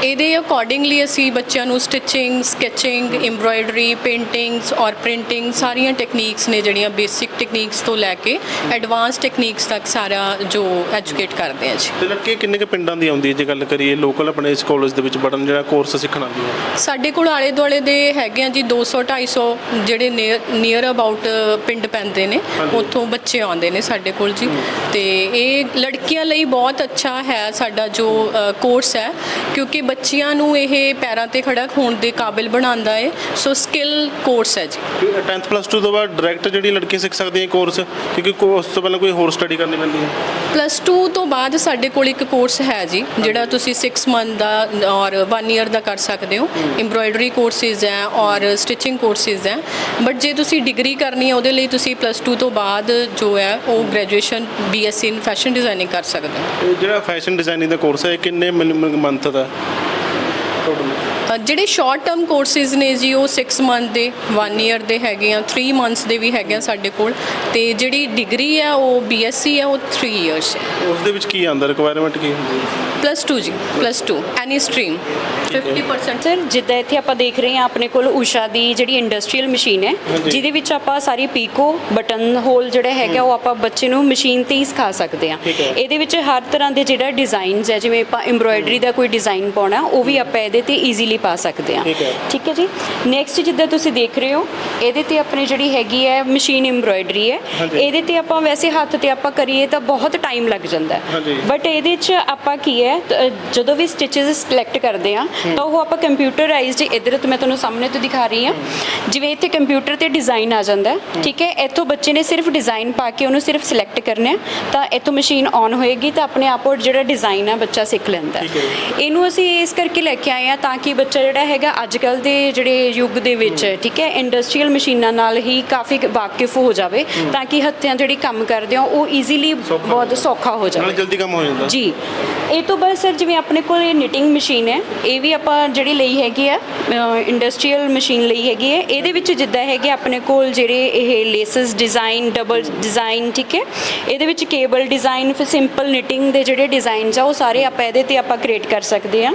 ਇਹਦੇ ਅਕੋਰਡਿੰਗਲੀ ਅਸੀਂ ਬੱਚਿਆਂ ਨੂੰ ਸਟਿਚਿੰਗ ਸਕੈਚਿੰਗ ਐਮਬ੍ਰਾਇਡਰੀ ਪੇਂਟਿੰਗਸ ਔਰ ਪ੍ਰਿੰਟਿੰਗ ਸਾਰੀਆਂ ਟੈਕਨੀਕਸ ਨੇ ਜਿਹੜੀਆਂ ਬੇਸਿਕ ਟੈਕਨੀਕਸ ਤੋਂ ਲੈ ਕੇ ਐਡਵਾਂਸ ਟੈਕਨੀਕਸ ਤੱਕ ਸਾਰਾ ਜੋ ਐਜੂਕੇਟ ਕਰਦੇ ਆ ਜੀ। ਤੇ ਲੜਕੀ ਕਿੰਨੇ ਕੁ ਪਿੰਡਾਂ ਦੀ ਆਉਂਦੀ ਹੈ ਜੇ ਗੱਲ ਕਰੀਏ? ਲੋਕਲ ਆਪਣੇ ਇਸ ਕਾਲਜ ਦੇ ਵਿੱਚ ਪੜਨ ਜਿਹੜਾ ਕੋਰਸ ਸਿੱਖਣ ਆਉਂਦੀ ਹੈ। ਸਾਡੇ ਕੋਲ ਆਲੇ ਦੁਆਲੇ ਦੇ ਹੈਗੇ ਆ ਜੀ 200 250 ਜਿਹੜੇ ਨੀਅਰ ਅਬਾਊਟ ਪਿੰਡ ਪੈਂਦੇ ਨੇ। ਉੱਥੋਂ ਬੱਚੇ ਆਉਂਦੇ ਨੇ ਸਾਡੇ ਕੋਲ ਜੀ। ਤੇ ਇਹ ਲੜਕੀਆਂ ਲਈ ਬਹੁਤ ਅੱਛਾ ਹੈ ਸਾਡਾ ਜੋ ਕੋਰਸ ਹੈ। ਕਿਉਂਕਿ ਬੱਚੀਆਂ ਨੂੰ ਇਹ ਪੈਰਾਂ ਤੇ ਖੜਾ ਹੋਣ ਦੇ ਕਾਬਿਲ ਬਣਾਉਂਦਾ ਹੈ। ਸੋ ਸਕਿੱਲ ਕੋਰਸ ਹੈ ਜੀ। 10th ਪਲੱਸ 2 ਤੋਂ ਬਾਅਦ ਡਾਇਰੈਕਟ ਜਿਹੜੀ ਲੜਕੀਆਂ ਸਿੱਖ ਸਕਦੀਆਂ ਇਹ ਕੋਰਸ ਕਿਉਂਕਿ ਉਸ ਤੋਂ ਪਹਿਲਾਂ ਕੋਈ ਹੋਰ ਸਟੱਡੀ ਕਰਨੀ ਪੈਂਦੀ ਹੈ। ਪਲੱਸ 2 ਤੋਂ ਬਾਅਦ ਸਾਡੇ ਕੋਲ ਇੱਕ ਕੋਰਸ ਹੈ ਜੀ ਜਿਹੜਾ ਤੁਸੀਂ 6 ਮੰਥ ਦਾ ਔਰ 1 ਇਅਰ ਦਾ ਕਰ ਸਕਦੇ ਹੋ। ਐਮਬ੍ਰਾਇਡਰੀ ਕੋਰਸਿਸ ਹੈ ਔਰ ਸਟਿਚਿੰਗ ਕੋਰਸਿਸ ਹੈ। ਬਟ ਜੇ ਤੁਸੀਂ ਡਿਗਰੀ ਕਰਨੀ ਹੈ ਉਹਦੇ ਲਈ ਤੁਸੀਂ ਪਲੱਸ 2 ਤੋਂ ਬਾਅਦ ਜੋ ਹੈ ਉਹ graduation BSc in fashion designing ਕਰ ਸਕਦੇ ਹੋ। ਜਿਹੜਾ ਫੈਸ਼ਨ ਡਿਜ਼ਾਈਨਿੰਗ ਦਾ ਕੋਰਸ ਹੈ ਇਹ ਕਿੰਨੇ ਮੰਥ ਦਾ? ਜਿਹੜੇ ਸ਼ਾਰਟ ਟਰਮ ਕੋਰਸਿਸ ਨੇ ਜੀ ਉਹ 6 ਮੰਥ ਦੇ 1 ਇਅਰ ਦੇ ਹੈਗੇ ਆ 3 ਮੰਥਸ ਦੇ ਵੀ ਹੈਗੇ ਆ ਸਾਡੇ ਕੋਲ। ਤੇ ਜਿਹੜੀ ਡਿਗਰੀ ਹੈ ਉਹ ਬੀਐਸਸੀ ਹੈ ਉਹ 3 ਇਅਰਸ ਹੈ ਉਸ ਦੇ ਵਿੱਚ ਕੀ ਆਉਂਦਾ? ਰਿਕੁਆਇਰਮੈਂਟ ਕੀ ਹੁੰਦੀ ਹੈ? ਪਲੱਸ 2 ਜੀ ਪਲੱਸ 2 ਐਨੀ ਸਟਰੀਮ 50% ਸਰ ਜਿੱਦਾਂ ਇੱਥੇ ਆਪਾਂ ਦੇਖ ਰਹੇ ਹਾਂ ਆਪਣੇ ਕੋਲ ਊਸ਼ਾ ਦੀ ਜਿਹੜੀ ਇੰਡਸਟਰੀਅਲ ਮਸ਼ੀਨ ਹੈ ਜਿਹਦੇ ਵਿੱਚ ਆਪਾਂ ਸਾਰੀ ਪੀਕੋ ਬਟਨ ਹੋਲ ਜਿਹੜਾ ਹੈਗਾ ਉਹ ਆਪਾਂ ਬੱਚੇ ਨੂੰ ਮਸ਼ੀਨ ਤੇ ਹੀ ਸਿਖਾ ਸਕਦੇ ਹਾਂ। ਇਹਦੇ ਵਿੱਚ ਹਰ ਤਰ੍ਹਾਂ ਦੇ ਜਿਹੜਾ ਡਿਜ਼ਾਈਨਸ ਹੈ ਜਿਵੇਂ ਆਪਾਂ ਐਮਬ੍ਰੋਇਡਰੀ ਦਾ ਕੋਈ ਡਿਜ਼ਾਈਨ ਪਾਉਣਾ ਉਹ ਵੀ ਆਪਾਂ ਇਹਦੇ ਤੇ ਈਜ਼ੀਲੀ ਪਾ ਸਕਦੇ ਹਾਂ ਠੀਕ ਹੈ। ਠੀਕ ਹੈ ਜੀ ਨੈਕਸਟ ਜਿੱਦਾਂ ਤੁਸੀਂ ਦੇਖ ਰਹੇ ਹੋ ਇਹਦੇ ਤੇ ਆਪਣੀ ਜਿਹੜੀ ਹੈਗੀ ਹੈ ਮਸ਼ੀਨ ਐਮਬ੍ਰੋਇਡਰੀ ਹੈ ਹਾਂਜੀ। ਇਹਦੇ ਤੇ ਆਪਾਂ ਵੈਸੇ ਹੱਥ ਤੇ ਆਪਾਂ ਕਰੀਏ ਤਾਂ ਬਹੁਤ ਟਾਈਮ ਲੱਗ ਜਾਂਦਾ ਹਾਂਜੀ। ਬਟ ਇਹਦੇ 'ਚ ਆਪਾਂ ਕੀ ਹੈ ਤ- ਅ, ਜਦੋਂ ਵੀ ਸਟਿਚਸ ਸਿਲੈਕਟ ਕਰਦੇ ਆ ਤਾਂ ਉਹ ਆਪਾਂ ਕੰਪਿਊਟਰਾਈਜ਼ਡ ਇਧਰ ਤੋਂ ਮੈਂ ਤੁਹਾਨੂੰ ਸਾਹਮਣੇ ਤੋਂ ਦਿਖਾ ਰਹੀ ਹਾਂ ਜਿਵੇਂ ਇੱਥੇ ਕੰਪਿਊਟਰ ਤੇ ਡਿਜ਼ਾਈਨ ਆ ਜਾਂਦਾ ਹੈ ਠੀਕ ਹੈ ਇੱਥੋਂ ਬੱਚੇ ਨੇ ਸਿਰਫ ਡਿਜ਼ਾਈਨ ਪਾ ਕੇ ਉਹਨੂੰ ਸਿਰਫ ਸਿਲੈਕਟ ਕਰਨਾ ਹੈ ਤਾਂ ਇੱਥੋਂ ਮਸ਼ੀਨ ਆਨ ਹੋਏਗੀ ਤਾਂ ਆਪਣੇ ਆਪ ਉਹ ਜਿਹੜਾ ਡਿਜ਼ਾਈਨ ਹੈ ਬੱਚਾ ਸਿੱਖ ਲੈਂਦਾ ਹੈ। ਠੀਕ ਹੈ। ਇਹਨੂੰ ਅਸੀਂ ਇਸ ਕਰਕੇ ਲੈ ਕੇ ਆਏ ਆ ਤਾਂ ਕਿ ਬੱਚੇ ਬੱਚਾ ਜਿਹੜਾ ਹੈਗਾ ਅੱਜ ਕੱਲ ਦੇ ਜਿਹੜੇ ਯੁੱਗ ਦੇ ਵਿੱਚ ਠੀਕ ਹੈ ਇੰਡਸਟਰੀਅਲ ਮਸ਼ੀਨਾਂ ਨਾਲ ਹੀ ਕਾਫੀ ਵਾਕਿਫ ਹੋ ਜਾਵੇ ਤਾਂ ਕਿ ਹੱਥਾਂ ਜਿਹੜੀ ਕੰਮ ਕਰਦੇ ਆ ਉਹ ਈਜ਼ੀਲੀ ਬਹੁਤ ਸੌਖਾ ਹੋ ਨਾਲ ਜਾਵੇ ਜਲਦੀ ਕੰਮ ਹੋ ਜਾਂਦਾ। ਜੀ। ਇਹ ਤੋਂ ਬਾਅਦ ਸਰ ਜਿਵੇਂ ਆਪਣੇ ਕੋਲ ਇਹ ਨਿਟਿੰਗ ਮਸ਼ੀਨ ਹੈ ਇਹ ਵੀ ਆਪਾਂ ਜਿਹੜੀ ਲਈ ਹੈਗੀ ਆ ਇੰਡਸਟਰੀਅਲ ਮਸ਼ੀਨ ਲਈ ਹੈਗੀ ਹੈ ਇਹਦੇ ਵਿੱਚ ਜਿੱਦਾਂ ਹੈਗੇ ਆਪਣੇ ਕੋਲ ਜਿਹੜੇ ਇਹ ਲੇਸਸ ਡਿਜ਼ਾਈਨ ਡਬਲ ਡਿਜ਼ਾਈਨ ਠੀਕ ਹੈ ਇਹਦੇ ਵਿੱਚ ਕੇਬਲ ਡਿਜ਼ਾਈਨ ਫਿਰ ਸਿੰਪਲ ਨਿਟਿੰਗ ਦੇ ਜਿਹੜੇ ਡਿਜ਼ਾਈਨਸ ਆ ਉਹ ਸਾਰੇ ਆਪਾਂ ਇਹਦੇ ਤੇ ਆਪਾਂ ਕ੍ਰੀਏਟ ਕਰ ਸਕਦੇ ਆ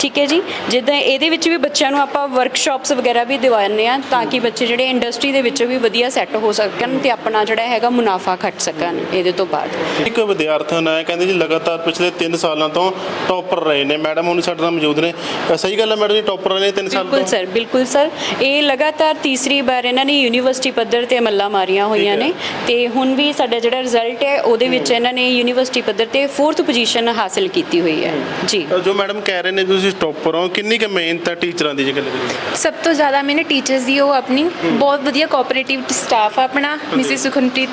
ਠੀਕ ਹੈ ਜੀ। ਜਿੱਦਾਂ ਇਹਦੇ ਵਿੱਚ ਵੀ ਬੱਚਿਆਂ ਨੂੰ ਆਪਾਂ ਵਰਕਸ਼ਾਪਸ ਵਗੈਰਾ ਵੀ ਦਿਵਾਉਂਦੇ ਆ ਤਾਂ ਕਿ ਬੱਚੇ ਜਿਹੜੇ ਇੰਡਸਟਰੀ ਦੇ ਵਿੱਚ ਵੀ ਵਧੀਆ ਸੈੱਟ ਹੋ ਸਕਣ ਤੇ ਆਪਣਾ ਜਿਹੜਾ ਹੈਗਾ ਮੁਨਾਫਾ ਖੱਟ ਸਕਣ ਇਹਦੇ ਤੋਂ ਬਾਅਦ। ਇੱਕ ਵਿਦਿਆਰਥੀ ਨੇ ਕਹਿੰਦੇ ਜੀ ਲਗਾਤਾਰ ਪਿਛਲੇ 3 ਸਾਲਾਂ ਤੋਂ ਟੌਪਰ ਰਹੇ ਨੇ। ਮੈਡਮ ਹੁਣ ਸਾਡੇ ਨਾਲ ਮੌਜੂਦ ਨੇ। ਸਹੀ ਗੱਲ ਹੈ ਮੈਡਮ ਜੀ ਟੌਪਰ ਰਹੇ ਨੇ 3 ਸਾਲ ਬਿਲਕੁਲ ਤੋਂ ਸਰ ਬਿਲਕੁਲ ਸਰ। ਇਹ ਲਗਾਤਾਰ ਤੀਸਰੀ ਵਾਰ ਇਹਨਾਂ ਨੇ ਯੂਨੀਵਰਸਿਟੀ ਪੱਧਰ ਤੇ ਮੱਲਾ ਮਾਰੀਆਂ ਹੋਈਆਂ ਨੇ ਤੇ ਹੁਣ ਵੀ ਸਾਡਾ ਜਿਹੜਾ ਰਿਜ਼ਲਟ ਹੈ ਉਹਦੇ ਵਿੱਚ ਇਹਨਾਂ ਨੇ ਯੂਨੀਵਰਸਿਟੀ ਪੱਧਰ ਤੇ 4th ਪੋਜੀਸ਼ਨ ਹਾਸਲ ਕੀਤੀ ਹੋਈ ਹੈ। ਜੀ। ਜੋ ਮੈਡਮ ਕਹਿ ਰਹੇ ਨੇ ਤੁਸੀਂ ਟੌਪਰ ਹੋ ਕਿੰਨੀ ਕੁ ਮਿਹਨਤ ਆ ਟੀਚਰਾਂ ਦੀ ਜੇ ਗੱਲ ਕਰੀਏ ਸਭ ਤੋਂ ਜ਼ਿਆਦਾ ਮੈਨੇ ਟੀਚਰਸ ਦੀ ਉਹ ਆਪਣੀ ਬਹੁਤ ਵਧੀਆ ਕੋਆਪਰੇਟਿਵ ਸਟਾਫ ਆ ਆਪਣਾ ਮਿਸਿਸ ਸੁਖਨਪ੍ਰੀਤ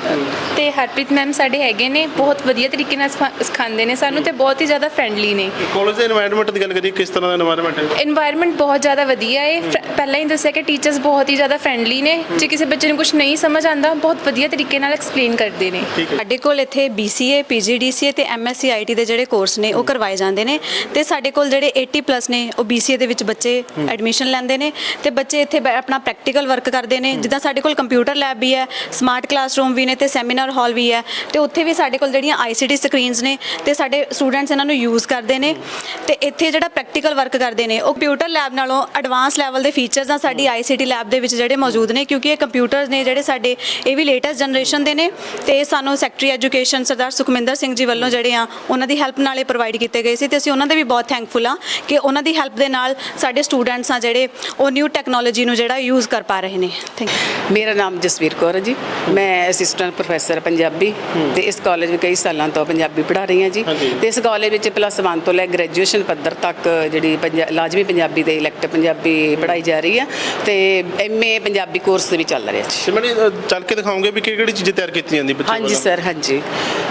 ਤੇ ਹਰਪ੍ਰੀਤ ਮੈਮ ਸਾਡੇ ਹੈਗੇ ਨੇ ਬਹੁਤ ਵਧੀਆ ਤਰੀਕੇ ਨਾਲ ਸਿਖਾ- ਸਿਖਾਉਂਦੇ ਨੇ ਸਾਨੂੰ ਤੇ ਬਹੁਤ ਹੀ ਜ਼ਿਆਦਾ ਫਰੈਂਡਲੀ ਨੇ। ਕਾਲਜ ਦੇ এনवायरमेंट ਦੀ ਗੱਲ ਕਰੀਏ ਕਿਸ ਤਰ੍ਹਾਂ ਦਾ এনवायरमेंट ਹੈ? এনवायरमेंट ਬਹੁਤ ਜ਼ਿਆਦਾ ਵਧੀਆ ਹੈ। ਪਹਿਲਾਂ ਹੀ ਦੱਸਿਆ ਕਿ ਟੀਚਰਸ ਬਹੁਤ ਹੀ ਜ਼ਿਆਦਾ ਫਰੈਂਡਲੀ ਨੇ। ਜੇ ਕਿਸੇ ਬੱਚੇ ਨੂੰ ਕੁਝ ਨਹੀਂ ਸਮਝ ਆਂਦਾ ਬਹੁਤ ਵਧੀਆ ਤਰੀਕੇ ਨਾਲ ਐਕਸਪਲੇਨ ਕਰਦੇ ਨੇ। ਸਾਡੇ ਕੋਲ ਇੱਥੇ BCA, PGDCA ਤੇ MSc IT ਦੇ ਜਿਹੜੇ ਕੋਰਸ ਨੇ ਉਹ ਕਰਵਾਏ ਜਾਂਦੇ ਨੇ। ਤੇ ਸਾਡੇ ਕੋਲ ਜਿਹੜੇ 80 ਪਲੱਸ ਨੇ ਉਹ BCA ਦੇ ਵਿੱਚ ਬੱਚੇ ਐਡਮਿਸ਼ਨ ਲੈਂਦੇ ਨੇ ਤੇ ਬੱਚੇ ਇੱਥੇ ਬੈ- ਆਪਣਾ ਪ੍ਰੈਕਟੀਕਲ ਵਰਕ ਕਰਦੇ ਨੇ। ਜਿੱਦਾਂ ਸਾਡੇ ਕੋਲ ਕੰਪਿਊਟਰ ਲੈਬ ਵੀ ਹੈ ਸਮਾਰਟ ਕਲਾਸਰੂਮ ਵੀ ਨੇ ਤੇ ਸੈਮੀਨਾਰ ਹਾਲ ਵੀ ਹੈ। ਤੇ ਉੱਥੇ ਵੀ ਸਾਡੇ ਕੋਲ ਜਿਹੜੀਆਂ ICT ਸਕਰੀਨਸ ਨੇ ਤੇ ਸਾਡੇ ਸਟੂਡੈਂਟਸ ਇਹਨਾਂ ਨੂੰ ਯੂਜ਼ ਕਰਦੇ ਨੇ। ਤੇ ਇੱਥੇ ਜਿਹੜਾ ਪ੍ਰੈਕਟੀਕਲ ਵਰਕ ਕਰਦੇ ਨੇ, ਉਹ ਕੰਪਿਊਟਰ ਲੈਬ ਨਾਲੋਂ ਐਡਵਾਂਸ ਲੈਵਲ ਦੇ ਫੀਚਰਸ ਆ ਸਾਡੀ ICT ਲੈਬ ਦੇ ਵਿੱਚ ਜਿਹੜੇ ਮੌਜੂਦ ਨੇ, ਕਿਉਂਕਿ ਇਹ ਕੰਪਿਊਟਰਸ ਨੇ ਜਿਹੜੇ ਸਾਡੇ, ਇਹ ਵੀ ਲੇਟੈਸਟ ਜਨਰੇਸ਼ਨ ਦੇ ਨੇ। ਤੇ ਸਾਨੂੰ ਸੈਕਟਰੀ ਐਜੂਕੇਸ਼ਨ ਸਰਦਾਰ ਸੁਖਮਿੰਦਰ ਸਿੰਘ ਜੀ ਵੱਲੋਂ ਜਿਹੜੇ ਆ, ਉਹਨਾਂ ਦੀ ਹੈਲਪ ਨਾਲੇ ਪ੍ਰੋਵਾਈਡ ਕੀਤੇ ਗਏ ਸੀ। ਤੇ ਅਸੀਂ ਉਹਨਾਂ ਦੇ ਵੀ ਬਹੁਤ ਥੈਂਕਫੁਲ ਆ ਕਿ ਉਹਨਾਂ ਦੀ ਹੈਲਪ ਦੇ ਨਾਲ ਸਾਡੇ ਸਟੂਡੈਂਟਸ ਆ ਜਿਹੜੇ ਉਹ ਨਿਊ ਟੈਕਨੋਲੋਜੀ ਨੂੰ ਜਿਹੜਾ ਯੂਜ਼ ਕਰ ਪਾ ਰਹੇ ਨੇ। ਥੈਂਕ ਯੂ ਮੇਰਾ ਨਾਮ ਜਸਵੀਰ ਕੌਰ ਹੈ ਜੀ। ਮੈਂ ਅਸਿਸਟੈਂਟ ਪ੍ਰੋਫੈਸਰ ਪੰਜਾਬੀ ਤੇ ਇਸ ਕਾਲਜ ਵਿੱਚ ਕਈ ਸਾਲਾਂ ਤੋਂ ਪੰਜਾਬੀ ਪੜ੍ਹਾ ਰਹੀ ਹਾਂ ਜੀ। ਤੇ ਇਸ ਕਾਲਜ ਵਿੱਚ ਪਲੱਸ 1 ਤੋਂ ਲੈ ਗ੍ਰੈਜੂਏਸ਼ਨ ਪੱਧਰ ਤੱਕ ਜਿਹੜੀ ਲਾਜ਼ਮੀ ਪੰਜਾਬੀ ਤੇ ਇਲੈਕਟਿਵ ਪੰਜਾਬੀ ਪੜ੍ਹਾਈ ਜਾ ਰਹੀ ਹੈ ਤੇ ਐਮਏ ਪੰਜਾਬੀ ਕੋਰਸ ਵੀ ਚੱਲ ਰਿਹਾ ਜੀ। ਮੈਨੂੰ ਚੱਲ ਕੇ ਦਿਖਾਓਗੇ ਵੀ ਕਿਹੜੀ ਕਿਹੜੀ ਚੀਜ਼ਾਂ ਤਿਆਰ ਕੀਤੀ ਜਾਂਦੀ ਬੱਚਿਆਂ ਹਾਂਜੀ? ਸਰ ਹਾਂਜੀ।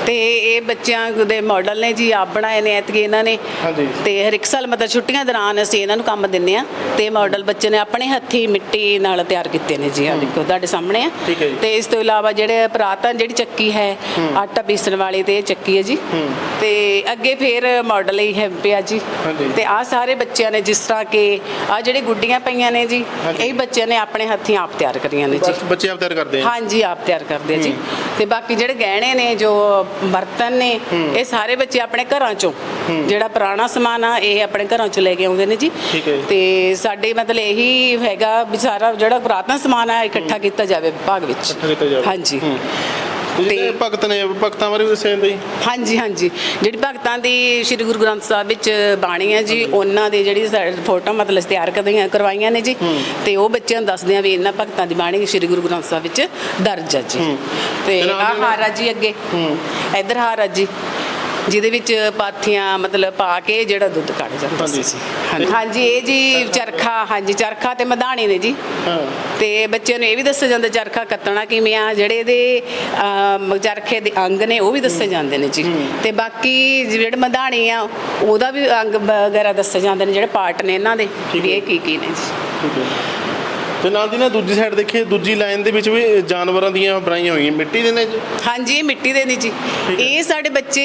ਤੇ ਇਹ ਬੱਚਿਆਂ ਦੇ ਮਾਡਲ ਨੇ ਜੀ ਆਪ ਬਣਾਏ ਨੇ ਐਤਕੀ ਇਹਨਾਂ ਨੇ। ਹਾਂਜੀ। ਤੇ ਹਰ ਇੱਕ ਸਾਲ ਮਤਲਬ ਛੁੱਟੀਆਂ ਦੌਰਾਨ ਅਸੀਂ ਇਹਨਾਂ ਨੂੰ ਕੰਮ ਦਿੰਨੇ ਆ ਤੇ ਮਾਡਲ ਬੱਚੇ ਨੇ ਆਪਣੇ ਹੱਥੀ ਮਿੱਟੀ ਨਾਲ ਤਿਆਰ ਕੀਤੇ ਨੇ ਜੀ ਆ ਦੇਖੋ ਤੁਹਾਡੇ ਸਾਹਮਣੇ ਆ। ਤੇ ਇਸ ਤੋਂ ਇਲਾਵਾ ਜਿਹੜੇ ਪੁਰਾਤਨ ਜਿਹੜੀ ਚੱਕੀ ਹੈ ਆਟਾ ਪੀਸਣ ਵਾਲੀ ਤੇ ਇਹ ਚੱਕੀ ਹੈ ਜੀ। ਤੇ ਅੱਗੇ ਫੇਰ ਮਾਡਲ ਹੀ ਹੈ ਪਿਆ ਜੀ। ਤੇ ਆ ਸਾਰੇ ਬੱਚਿਆਂ ਨੇ ਜਿਸ ਤਰ੍ਹਾਂ ਕਿ ਆ ਜਿਹੜੇ ਗੁੱਡੀਆਂ ਪਈਆਂ ਨੇ ਜੀ ਇਹ ਬੱਚਿਆਂ ਨੇ ਆਪਣੇ ਹੱਥੀਂ ਆਪ ਤਿਆਰ ਕਰੀਆਂ ਨੇ ਜੀ। ਬੱਚੇ ਆਪ ਤਿਆਰ ਕਰਦੇ ਆ। ਹਾਂਜੀ ਆਪ ਤਿਆਰ ਕਰਦੇ ਆ ਜੀ। ਤੇ ਬਾਕੀ ਜਿਹੜੇ ਗਹਿਣੇ ਨੇ ਜੋ ਬਰਤਨ ਨੇ ਇਹ ਸਾਰੇ ਬੱਚੇ ਆਪਣੇ ਘਰਾਂ ਚੋਂ। ਜਿਹੜਾ ਪੁਰਾਣਾ ਸਮਾਨ ਆ ਇਹ ਆਪਣੇ ਘਰਾਂ ਚੋਂ ਲੈ ਕੇ ਆਉਂਦੇ ਨੇ ਜੀ। ਠੀਕ ਹੈ। ਤੇ ਸਾਡੇ ਮਤਲਬ ਇਹੀ ਹੈਗਾ ਵੀ ਸਾਰਾ ਜਿਹੜਾ ਪੁਰਾਤਨ ਸਮਾਨ ਆ ਇਕੱਠਾ ਕੀਤਾ ਜਾਵੇ ਵਿਭਾਗ ਵਿੱਚ। ਇਕੱਠਾ ਕੀਤਾ ਜਾਵੇ। ਹਾਂਜੀ। ਤੇ ਭਗਤ ਨੇ ਭਗਤਾਂ ਬਾਰੇ ਵੀ ਦੱਸਿਆ ਜਾਂਦਾ ਜੀ। ਹਾਂਜੀ ਹਾਂਜੀ। ਜਿਹੜੀ ਭਗਤਾਂ ਦੀ ਸ੍ਰੀ ਗੁਰੂ ਗ੍ਰੰਥ ਸਾਹਿਬ ਵਿੱਚ ਬਾਣੀ ਹੈ ਜੀ ਉਹਨਾਂ ਦੇ ਜਿਹੜੀ ਫੋਟੋ ਮਤਲਬ ਤਿਆਰ ਕਰਦੀਆਂ ਕਰਵਾਈਆਂ ਨੇ ਜੀ। ਤੇ ਉਹ ਬੱਚਿਆਂ ਨੂੰ ਦੱਸਦੇ ਆ ਵੀ ਇਹਨਾਂ ਭਗਤਾਂ ਦੀ ਬਾਣੀ ਸ੍ਰੀ ਗੁਰੂ ਗ੍ਰੰਥ ਸਾਹਿਬ ਵਿੱਚ ਦਰਜ ਹੈ ਜੀ। ਤੇ ਆਹ ਹਾਰਾ ਜੀ ਅੱਗੇ। ਇੱਧਰ ਹਾਰਾ ਜੀ। ਜਿਹਦੇ ਵਿੱਚ ਪਾਥੀਆਂ ਮਤਲਬ ਪਾ ਕੇ ਜਿਹੜਾ ਦੁੱਧ ਕੱਢ ਜਾਂਦਾ ਸੀ। ਹਾਂਜੀ। ਹਾਂਜੀ ਇਹ ਜੀ ਚਰਖਾ। ਹਾਂਜੀ ਚਰਖਾ ਤੇ ਮਧਾਣੀ ਨੇ ਜੀ। ਤੇ ਬੱਚਿਆਂ ਨੂੰ ਇਹ ਵੀ ਦੱਸਿਆ ਜਾਂਦਾ ਚਰਖਾ ਕੱਤਣਾ ਕਿਵੇਂ ਆ ਜਿਹੜੇ ਇਹਦੇ ਅਮ, ਚਰਖੇ ਦੇ ਅੰਗ ਨੇ ਉਹ ਵੀ ਦੱਸੇ ਜਾਂਦੇ ਨੇ ਜੀ। ਤੇ ਬਾਕੀ ਜਿਹੜੇ ਮਧਾਣੀ ਆ ਉਹਦਾ ਵੀ ਅੰਗ ਵਗੈਰਾ ਦੱਸੇ ਜਾਂਦੇ ਨੇ ਜਿਹੜੇ ਪਾਰਟ ਨੇ ਇਹਨਾਂ ਦੇ ਵੀ ਇਹ ਕੀ ਕੀ ਨੇ ਜੀ। ਠੀਕ ਹੈ। ਤੇ ਨਾਲ ਦੀ ਨਾ ਦੂਜੀ ਸਾਈਡ ਦੇਖੀਏ ਦੂਜੀ ਲਾਈਨ ਦੇ ਵਿੱਚ ਵੀ ਜਾਨਵਰਾਂ ਦੀਆਂ ਬਣਾਈਆਂ ਹੋਈਆਂ। ਮਿੱਟੀ ਦੇ ਨੇ ਜੀ? ਹਾਂਜੀ ਇਹ ਮਿੱਟੀ ਦੇ ਨੇ ਜੀ। ਇਹ ਸਾਡੇ ਬੱਚੇ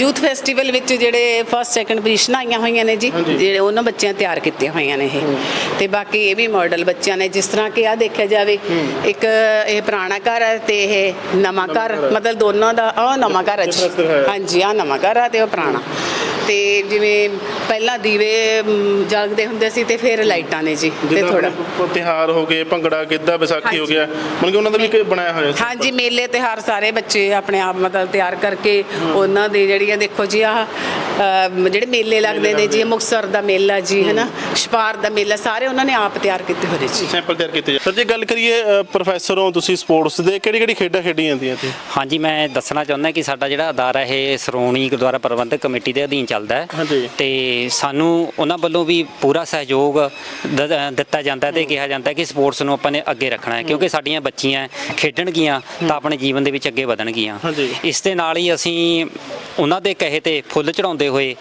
ਯੂਥ ਫੈਸਟੀਵਲ ਵਿੱਚ ਜਿਹੜੇ ਫਸਟ ਸੈਕੰਡ ਪੋਜੀਸ਼ਨ ਆਈਆਂ ਹੋਈਆਂ ਨੇ ਜੀ। ਜਿਹੜੇ ਉਹਨਾਂ ਬੱਚਿਆਂ ਤਿਆਰ ਕੀਤੀਆਂ ਹੋਈਆਂ ਨੇ ਇਹ। ਤੇ ਬਾਕੀ ਇਹ ਵੀ ਮਾਡਲ ਬੱਚਿਆਂ ਨੇ ਜਿਸ ਤਰ੍ਹਾਂ ਕਿ ਆ ਦੇਖਿਆ ਜਾਵੇ ਇੱਕ ਇਹ ਪੁਰਾਣਾ ਘਰ ਹੈ ਤੇ ਇਹ ਨਵਾਂ ਘਰ ਮਤਲਬ ਦੋਨਾਂ ਦਾ ਆ ਨਵਾਂ ਘਰ ਹੈ ਹਾਂਜੀ ਆ ਨਵਾਂ ਘਰ ਆ ਤੇ ਉਹ ਪੁਰਾਣਾ। ਤੇ ਜਿਵੇਂ ਪਹਿਲਾਂ ਦੀਵੇ ਜਗਦੇ ਹੁੰਦੇ ਸੀ ਤੇ ਫਿਰ ਲਾਈਟਾਂ ਨੇ ਜੀ ਤੇ ਥੋੜਾ ਤਿਉਹਾਰ ਹੋ ਗਏ ਭੰਗੜਾ ਗਿੱਧਾ ਵਿਸਾਖੀ ਹੋ ਗਿਆ। ਮਤਲਬ ਕਿ ਉਹਨਾਂ ਦਾ ਵੀ ਇੱਕ ਬਣਾਇਆ ਹੋਇਆ ਸੀ। ਹਾਂਜੀ ਮੇਲੇ ਤਿਹਾਰ ਸਾਰੇ ਬੱਚੇ ਆਪਣੇ ਆਪ ਮਤਲਬ ਤਿਆਰ ਕਰਕੇ ਉਹਨਾਂ ਦੇ ਜਿਹੜੀਆਂ ਦੇਖੋ ਜੀ ਆਹ ਜਿਹੜੇ ਮੇਲੇ ਲੱਗਦੇ ਨੇ ਜੀ ਮੁਕਤਸਰ ਦਾ ਮੇਲਾ ਜੀ ਹੈਨਾ? ਛਪਾਰ ਦਾ ਮੇਲਾ ਸਾਰੇ ਉਹਨਾਂ ਨੇ ਆਪ ਤਿਆਰ ਕੀਤੇ ਹੋਏ ਨੇ ਜੀ। ਸੈਂਪਲ ਤਿਆਰ ਕੀਤੇ। ਜਾ ਸਰ ਜੇ ਗੱਲ ਕਰੀਏ ਅ, ਪ੍ਰੋਫੈਸਰ ਹੋ ਤੁਸੀਂ ਸਪੋਰਟਸ ਦੇ ਕਿਹੜੀ ਕਿਹੜੀ ਖੇਡਾਂ ਖੇਡੀਆਂ ਜਾਂਦੀਆਂ ਇੱਥੇ? ਹਾਂਜੀ ਮੈਂ ਦੱਸਣਾ ਚਾਹੁੰਦਾ ਕਿ ਸਾਡਾ ਜਿਹੜਾ ਅਦਾਰਾ ਇਹ ਸ਼੍ਰੋਮਣੀ ਗੁਰਦੁਆਰਾ ਪ੍ਰਬੰਧਕ ਕਮੇਟੀ ਦੇ ਅਧੀਨ ਚੱਲਦਾ ਹੈ। ਹਾਂਜੀ। ਤੇ ਸਾਨੂੰ ਉਹਨਾਂ ਵੱਲੋਂ ਵੀ ਪੂਰਾ ਸਹਿਯੋਗ ਦ- ਦਿੱਤਾ ਜਾਂਦਾ ਤੇ ਕਿਹਾ ਜਾਂਦਾ ਹੈ ਕਿ ਸਪੋਰਟਸ ਨੂੰ ਆਪਾਂ ਨੇ ਅੱਗੇ ਰੱਖਣਾ ਹੈ ਕਿਉਂਕਿ ਸਾਡੀਆਂ ਬੱਚੀਆਂ ਖੇਡਣਗੀਆਂ ਤਾਂ ਆਪਣੇ ਜੀਵਨ ਦੇ ਵਿੱਚ ਅੱਗੇ ਵਧਣਗੀਆਂ ਹਾਂਜੀ। ਇਸ ਦੇ ਨਾਲ ਹੀ ਅਸੀਂ ਉਹਨਾਂ ਦੇ ਕਹੇ ਤੇ ਫੁੱਲ ਚੜਾਉਂਦੇ ਹੋਏ